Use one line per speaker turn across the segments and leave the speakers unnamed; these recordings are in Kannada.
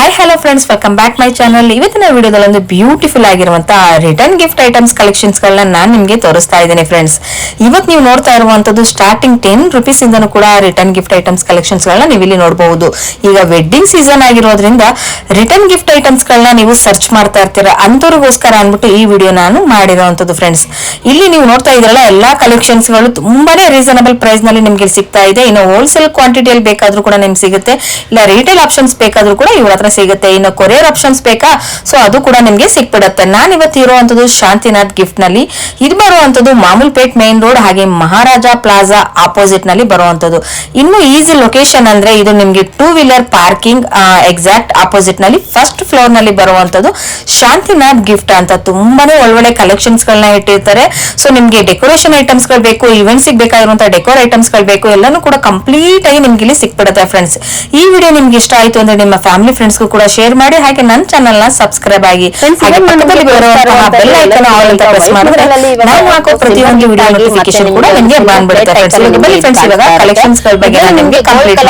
Hi hello friends welcome back my channel ಇವತ್ತಿನ ವಿಡಿಯೋದಲ್ಲಿ ಒಂದು ಬ್ಯೂಟಿಫುಲ್ ಆಗಿರುವಂತಹ ರಿಟರ್ನ್ ಗಿಫ್ಟ್ ಐಟಮ್ಸ್ ಕಲೆಕ್ಷನ್ಸ್ ಗಳನ್ನ ನಾನು ನಿಮಗೆ ತೋರಿಸ್ತಾ ಇದ್ದೀನಿ ಫ್ರೆಂಡ್ಸ್ ಇವತ್ತು ನೀವು ನೋಡ್ತಾ ಇರುವಂತದ್ದು ಸ್ಟಾರ್ಟಿಂಗ್ ಟೆನ್ ರುಪೀಸ್ ಇಂದನೂ ಕೂಡ ರಿಟರ್ನ್ ಗಿಫ್ಟ್ ಐಟಮ್ಸ್ ಕಲೆಕ್ಷನ್ಸ್ ಗಳನ್ನ ನೀವು ಇಲ್ಲಿ ನೋಡಬಹುದು. ಈಗ ವೆಡ್ಡಿಂಗ್ ಸೀಸನ್ ಆಗಿರೋದ್ರಿಂದ ರಿಟರ್ನ್ ಗಿಫ್ಟ್ ಐಟಮ್ಸ್ ಗಳನ್ನ ನೀವು ಸರ್ಚ್ ಮಾಡ್ತಾ ಇರ್ತೀರಾ ಅಂತವ್ರಿಗೋಸ್ಕರ ಅಂದ್ಬಿಟ್ಟು ಈ ವಿಡಿಯೋ ನಾನು ಮಾಡಿರೋವಂಥದ್ದು ಫ್ರೆಂಡ್ಸ್ ಇಲ್ಲಿ ನೀವು ನೋಡ್ತಾ ಇದ್ರಲ್ಲ ಎಲ್ಲಾ ಕಲೆಕ್ಷನ್ಸ್ಗಳು ತುಂಬಾನೇ ರೀಸನಬಲ್ ಪ್ರೈಸ್ನಲ್ಲಿ ನಿಮ್ಗೆ ಸಿಗ್ತಾ ಇದೆ. ಇನ್ನು ಹೋಲ್ಸೇಲ್ ಕ್ವಾಂಟಿಟಿಯಲ್ಲಿ ಬೇಕಾದ್ರೂ ಕೂಡ ನಿಮ್ಗೆ ಸಿಗುತ್ತೆ. ಇಲ್ಲ ರಿಟೇಲ್ ಆಪ್ಷನ್ಸ್ ಬೇಕಾದ್ರೂ ಕೂಡ ಇವ್ರ ಹತ್ರ ಸಿಗುತ್ತೆ. ಇನ್ನು ಕೊರಿಯರ್ ಆಪ್ಷನ್ಸ್ ಬೇಕಾ? ಸೊ ಅದು ಕೂಡ ನಿಮ್ಗೆ ಸಿಕ್ಬಿಡತ್ತೆ. ನಾನು ಇವತ್ತು ಇರುವಂತದ್ದು ಶಾಂತಿನಾಥ್ ಗಿಫ್ಟ್ನಲ್ಲಿ ಇದು ಬರುವಂತದ್ದು ಮಾಮೂಲ್ಪೇಟ್ ಮೇನ್ ರೋಡ್ ಹಾಗೆ ಮಹಾರಾಜ ಪ್ಲಾಜಾ ಆಪೋಸಿಟ್ನಲ್ಲಿ ಬರುವಂತದ್ದು ಇನ್ನು ಈಸಿ ಲೊಕೇಶನ್ ಅಂದ್ರೆ ಇದು ನಿಮ್ಗೆ ಟೂ ವೀಲರ್ ಪಾರ್ಕಿಂಗ್ ಎಕ್ಸಾಕ್ಟ್ ಆಪೋಸಿಟ್ನಲ್ಲಿ ಫಸ್ಟ್ ಫ್ಲೋರ್ನಲ್ಲಿ ಬರುವಂತದ್ದು ಶಾಂತಿನಾಥ್ ಗಿಫ್ಟ್ ಅಂತ. ತುಂಬಾನೇ ಒಳ್ಳೊಳ್ಳೆ ಕಲೆಕ್ಷನ್ಸ್ ಗಳನ್ನ ಇಟ್ಟಿರ್ತಾರೆ. ಸೊ ನಿಮ್ಗೆ ಡೆಕೋರೇಷನ್ ಐಟಮ್ಸ್ಗಳು ಬೇಕು ಇವೆಂಟ್ಸ್ ಬೇಕಾಗಿರುವಂತಹ ಡೆಕೋರ್ ಐಟಮ್ಸ್ಗಳು ಬೇಕು, ಎಲ್ಲಾನು ಕೂಡ ಕಂಪ್ಲೀಟ್ ಆಗಿ ನಿಮ್ಗೆ ಇಲ್ಲಿ ಸಿಕ್ಬಿಡುತ್ತೆ ಫ್ರೆಂಡ್ಸ್ ಈ ವಿಡಿಯೋ ನಿಮ್ಗೆ ಇಷ್ಟ ಆಯ್ತು ಅಂದ್ರೆ ನಿಮ್ಮ ಫ್ಯಾಮಿಲಿ ಫ್ರೆಂಡ್ಸ್ ಕೂಡ ಶೇರ್ ಮಾಡಿ ಹಾಗೆ ನನ್ನ ಚಾನಲ್ನ ಸಬ್ಸ್ಕ್ರೈಬ್ ಆಗಿ ಬೆಲ್ ಐಕಾನ್ ಆಲ್ ಅಂತ ಪ್ರೆಸ್ ಮಾಡಿದ್ರೆ ನಾವು ಹಾಕೋ ಪ್ರತಿಯೊಂದು ವಿಡಿಯೋ ನೋಟಿಫಿಕೇಶನ್ ಕೂಡ
ನಿಮ್ಗೆ
ಬಂದ್ಬಿಡುತ್ತೆ. ಬನ್ನಿ ಫ್ರೆಂಡ್ಸ್ ಇವಾಗ ಕಲೆಕ್ಷನ್ಸ್ಗಳ ಬಗ್ಗೆ ನಾನು ನಿಮ್ಗೆ ಕಂಪ್ಲೀಟ್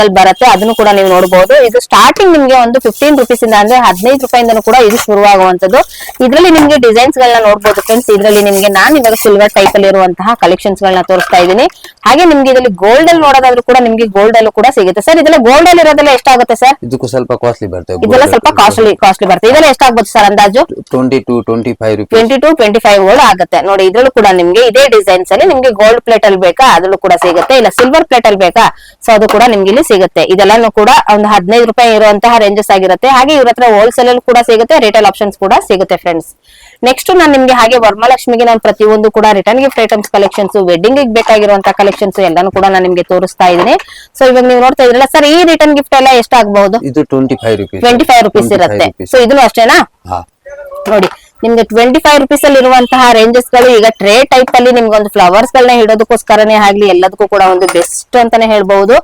ಅಲ್ಲಿ ಬರುತ್ತೆ ಅದನ್ನು ಕೂಡ ನೀವು ನೋಡಬಹುದು ಇದು ಸ್ಟಾರ್ಟಿಂಗ್ ನಿಮ್ಗೆ ಒಂದು ಫಿಫ್ಟೀನ್ ರುಪೀಸ್ ಇಂದ ಅಂದ್ರೆ ಹದಿನೈದು ರೂಪಾಯಿಂದ ಕೂಡ ಇದು ಶುರುವಾಗುವಂತದ್ದು ಇದರಲ್ಲಿ ನಿಮ್ಗೆ ಡಿಸೈನ್ಸ್ ಗಳನ್ನ ನೋಡಬಹುದು ಫ್ರೆಂಡ್ಸ್ ಇದರಲ್ಲಿ ನಿಮ್ಗೆ ನಾನು ಇವಾಗ ಸಿಲ್ವರ್ ಟೈಪ್ ಅಲ್ಲಿ ಇರುವಂತಹ ಕಲೆಕ್ಷನ್ಸ್ ಗಳನ್ನ ತೋರಿಸ್ತಾ ಇದೀನಿ ಹಾಗೆ ನಿಮ್ಗೆ ಇದರಲ್ಲಿ ಗೋಲ್ಡ್ ಅಲ್ಲಿ ನೋಡೋದಾದ್ರೂ ಕೂಡ ನಿಮ್ಗೆ ಗೋಲ್ಡ್ ಅಲ್ಲೂ ಕೂಡ ಸಿಗುತ್ತೆ. ಸರ್ ಇದೆಲ್ಲ ಗೋಲ್ಡ್ ಅಲ್ಲಿ ಇರೋದೆಲ್ಲ ಎಷ್ಟಾಗುತ್ತೆ ಸರ್
ಇದಕ್ಕೂ ಸ್ವಲ್ಪ ಕಾಸ್ಟ್ಲಿ ಬರ್ತದೆ
ಇದೆಲ್ಲ ಸ್ವಲ್ಪ ಕಾಸ್ಟ್ಲಿ ಕಾಸ್ಟ್ಲಿ ಬರ್ತದೆ ಇದೆಲ್ಲ ಎಷ್ಟಾಗ್ಬೋದು ಸರ್ ಅಂದಾಜು?
Twenty to twenty five rupees
twenty to twenty five gold ಆಗುತ್ತೆ. ನೋಡಿ ಇದ್ರಲ್ಲೂ ಕೂಡ ನಿಮ್ಗೆ ಇದೇ ಡಿಸೈನ್ಸ್ ಅಲ್ಲಿ ನಿಮ್ಗೆ ಗೋಲ್ಡ್ ಪ್ಲೇಟ್ ಅಲ್ಲಿ ಬೇಕಾ? ಅದ್ರಲ್ಲೂ ಕೂಡ ಸಿಗುತ್ತೆ. ಇಲ್ಲ ಸಿಲ್ವರ್ ಪ್ಲೇಟ್ ಅಲ್ಲಿ ಬೇಕಾ? ಸೊ ಅದು ಕೂಡ ನಿಮ್ಗೆ ಇಲ್ಲಿ ಸಿಗುತ್ತೆ. ಇದೆಲ್ಲಾನು ಕೂಡ ಒಂದು ಹದಿನೈದು ರೂಪಾಯಿ ಇರುವಂತಹ ರೇಂಜಸ್ ಆಗಿರುತ್ತೆ. ಹಾಗೆ ಇವ್ರ ಹತ್ರ ಹೋಲ್ಸೇಲ್ ಅಲ್ಲಿ ಕೂಡ ಸಿಗುತ್ತೆ. ರಿಟೇಲ್ ಆಪ್ಷನ್ಸ್ ಕೂಡ ಸಿಗುತ್ತೆ ಫ್ರೆಂಡ್ಸ್ ನೆಕ್ಸ್ಟ್ ನಾನು ನಿಮ್ಗೆ ಹಾಗೆ ವರ್ಮಲಕ್ಷ್ಮಿಗೆ ನಾನು ಪ್ರತಿಯೊಂದು ಕೂಡ return gift items collections wedding ಬೇಕಾಗಿರುವಂತಹ ಕಲೆಕ್ಷನ್ಸ್ ಎಲ್ಲಾನು ಕೂಡ ನಾನು ನಿಮ್ಗೆ ತೋರಿಸ್ತಾ ಇದ್ದೀನಿ. ಸೊ ಇವಾಗ ನೀವು ನೋಡ್ತಾ ಇದ್ರಲ್ಲ ಸರ್ ಈ ರಿಟರ್ನ್ ಗಿಫ್ಟ್ ಎಲ್ಲ ಎಷ್ಟಾಗಬಹುದು?
ಇದು twenty five rupees
twenty five rupees ಇರುತ್ತೆ ಸೊ ಇದನ್ನು ಅಷ್ಟೇನಾ? ನೋಡಿ ನಿಮ್ಗೆ ಟ್ವೆಂಟಿ ಫೈವ್ ರುಪೀಸ್ ಅಲ್ಲಿ ಇರುವಂತಹ ರೇಂಜಸ್ಗಳು ಈಗ ಟ್ರೇ ಟೈಪ್ ಅಲ್ಲಿ ನಿಮ್ಗೆ ಒಂದು ಫ್ಲವರ್ಸ್ ಗಳನ್ನ ಇಡೋದಕ್ಕೋಸ್ಕರನೇ ಆಗ್ಲಿ ಎಲ್ಲದಕ್ಕೂ ಕೂಡ ಒಂದು ಬೆಸ್ಟ್ ಅಂತಾನೆ ಹೇಳ್ಬಹುದು.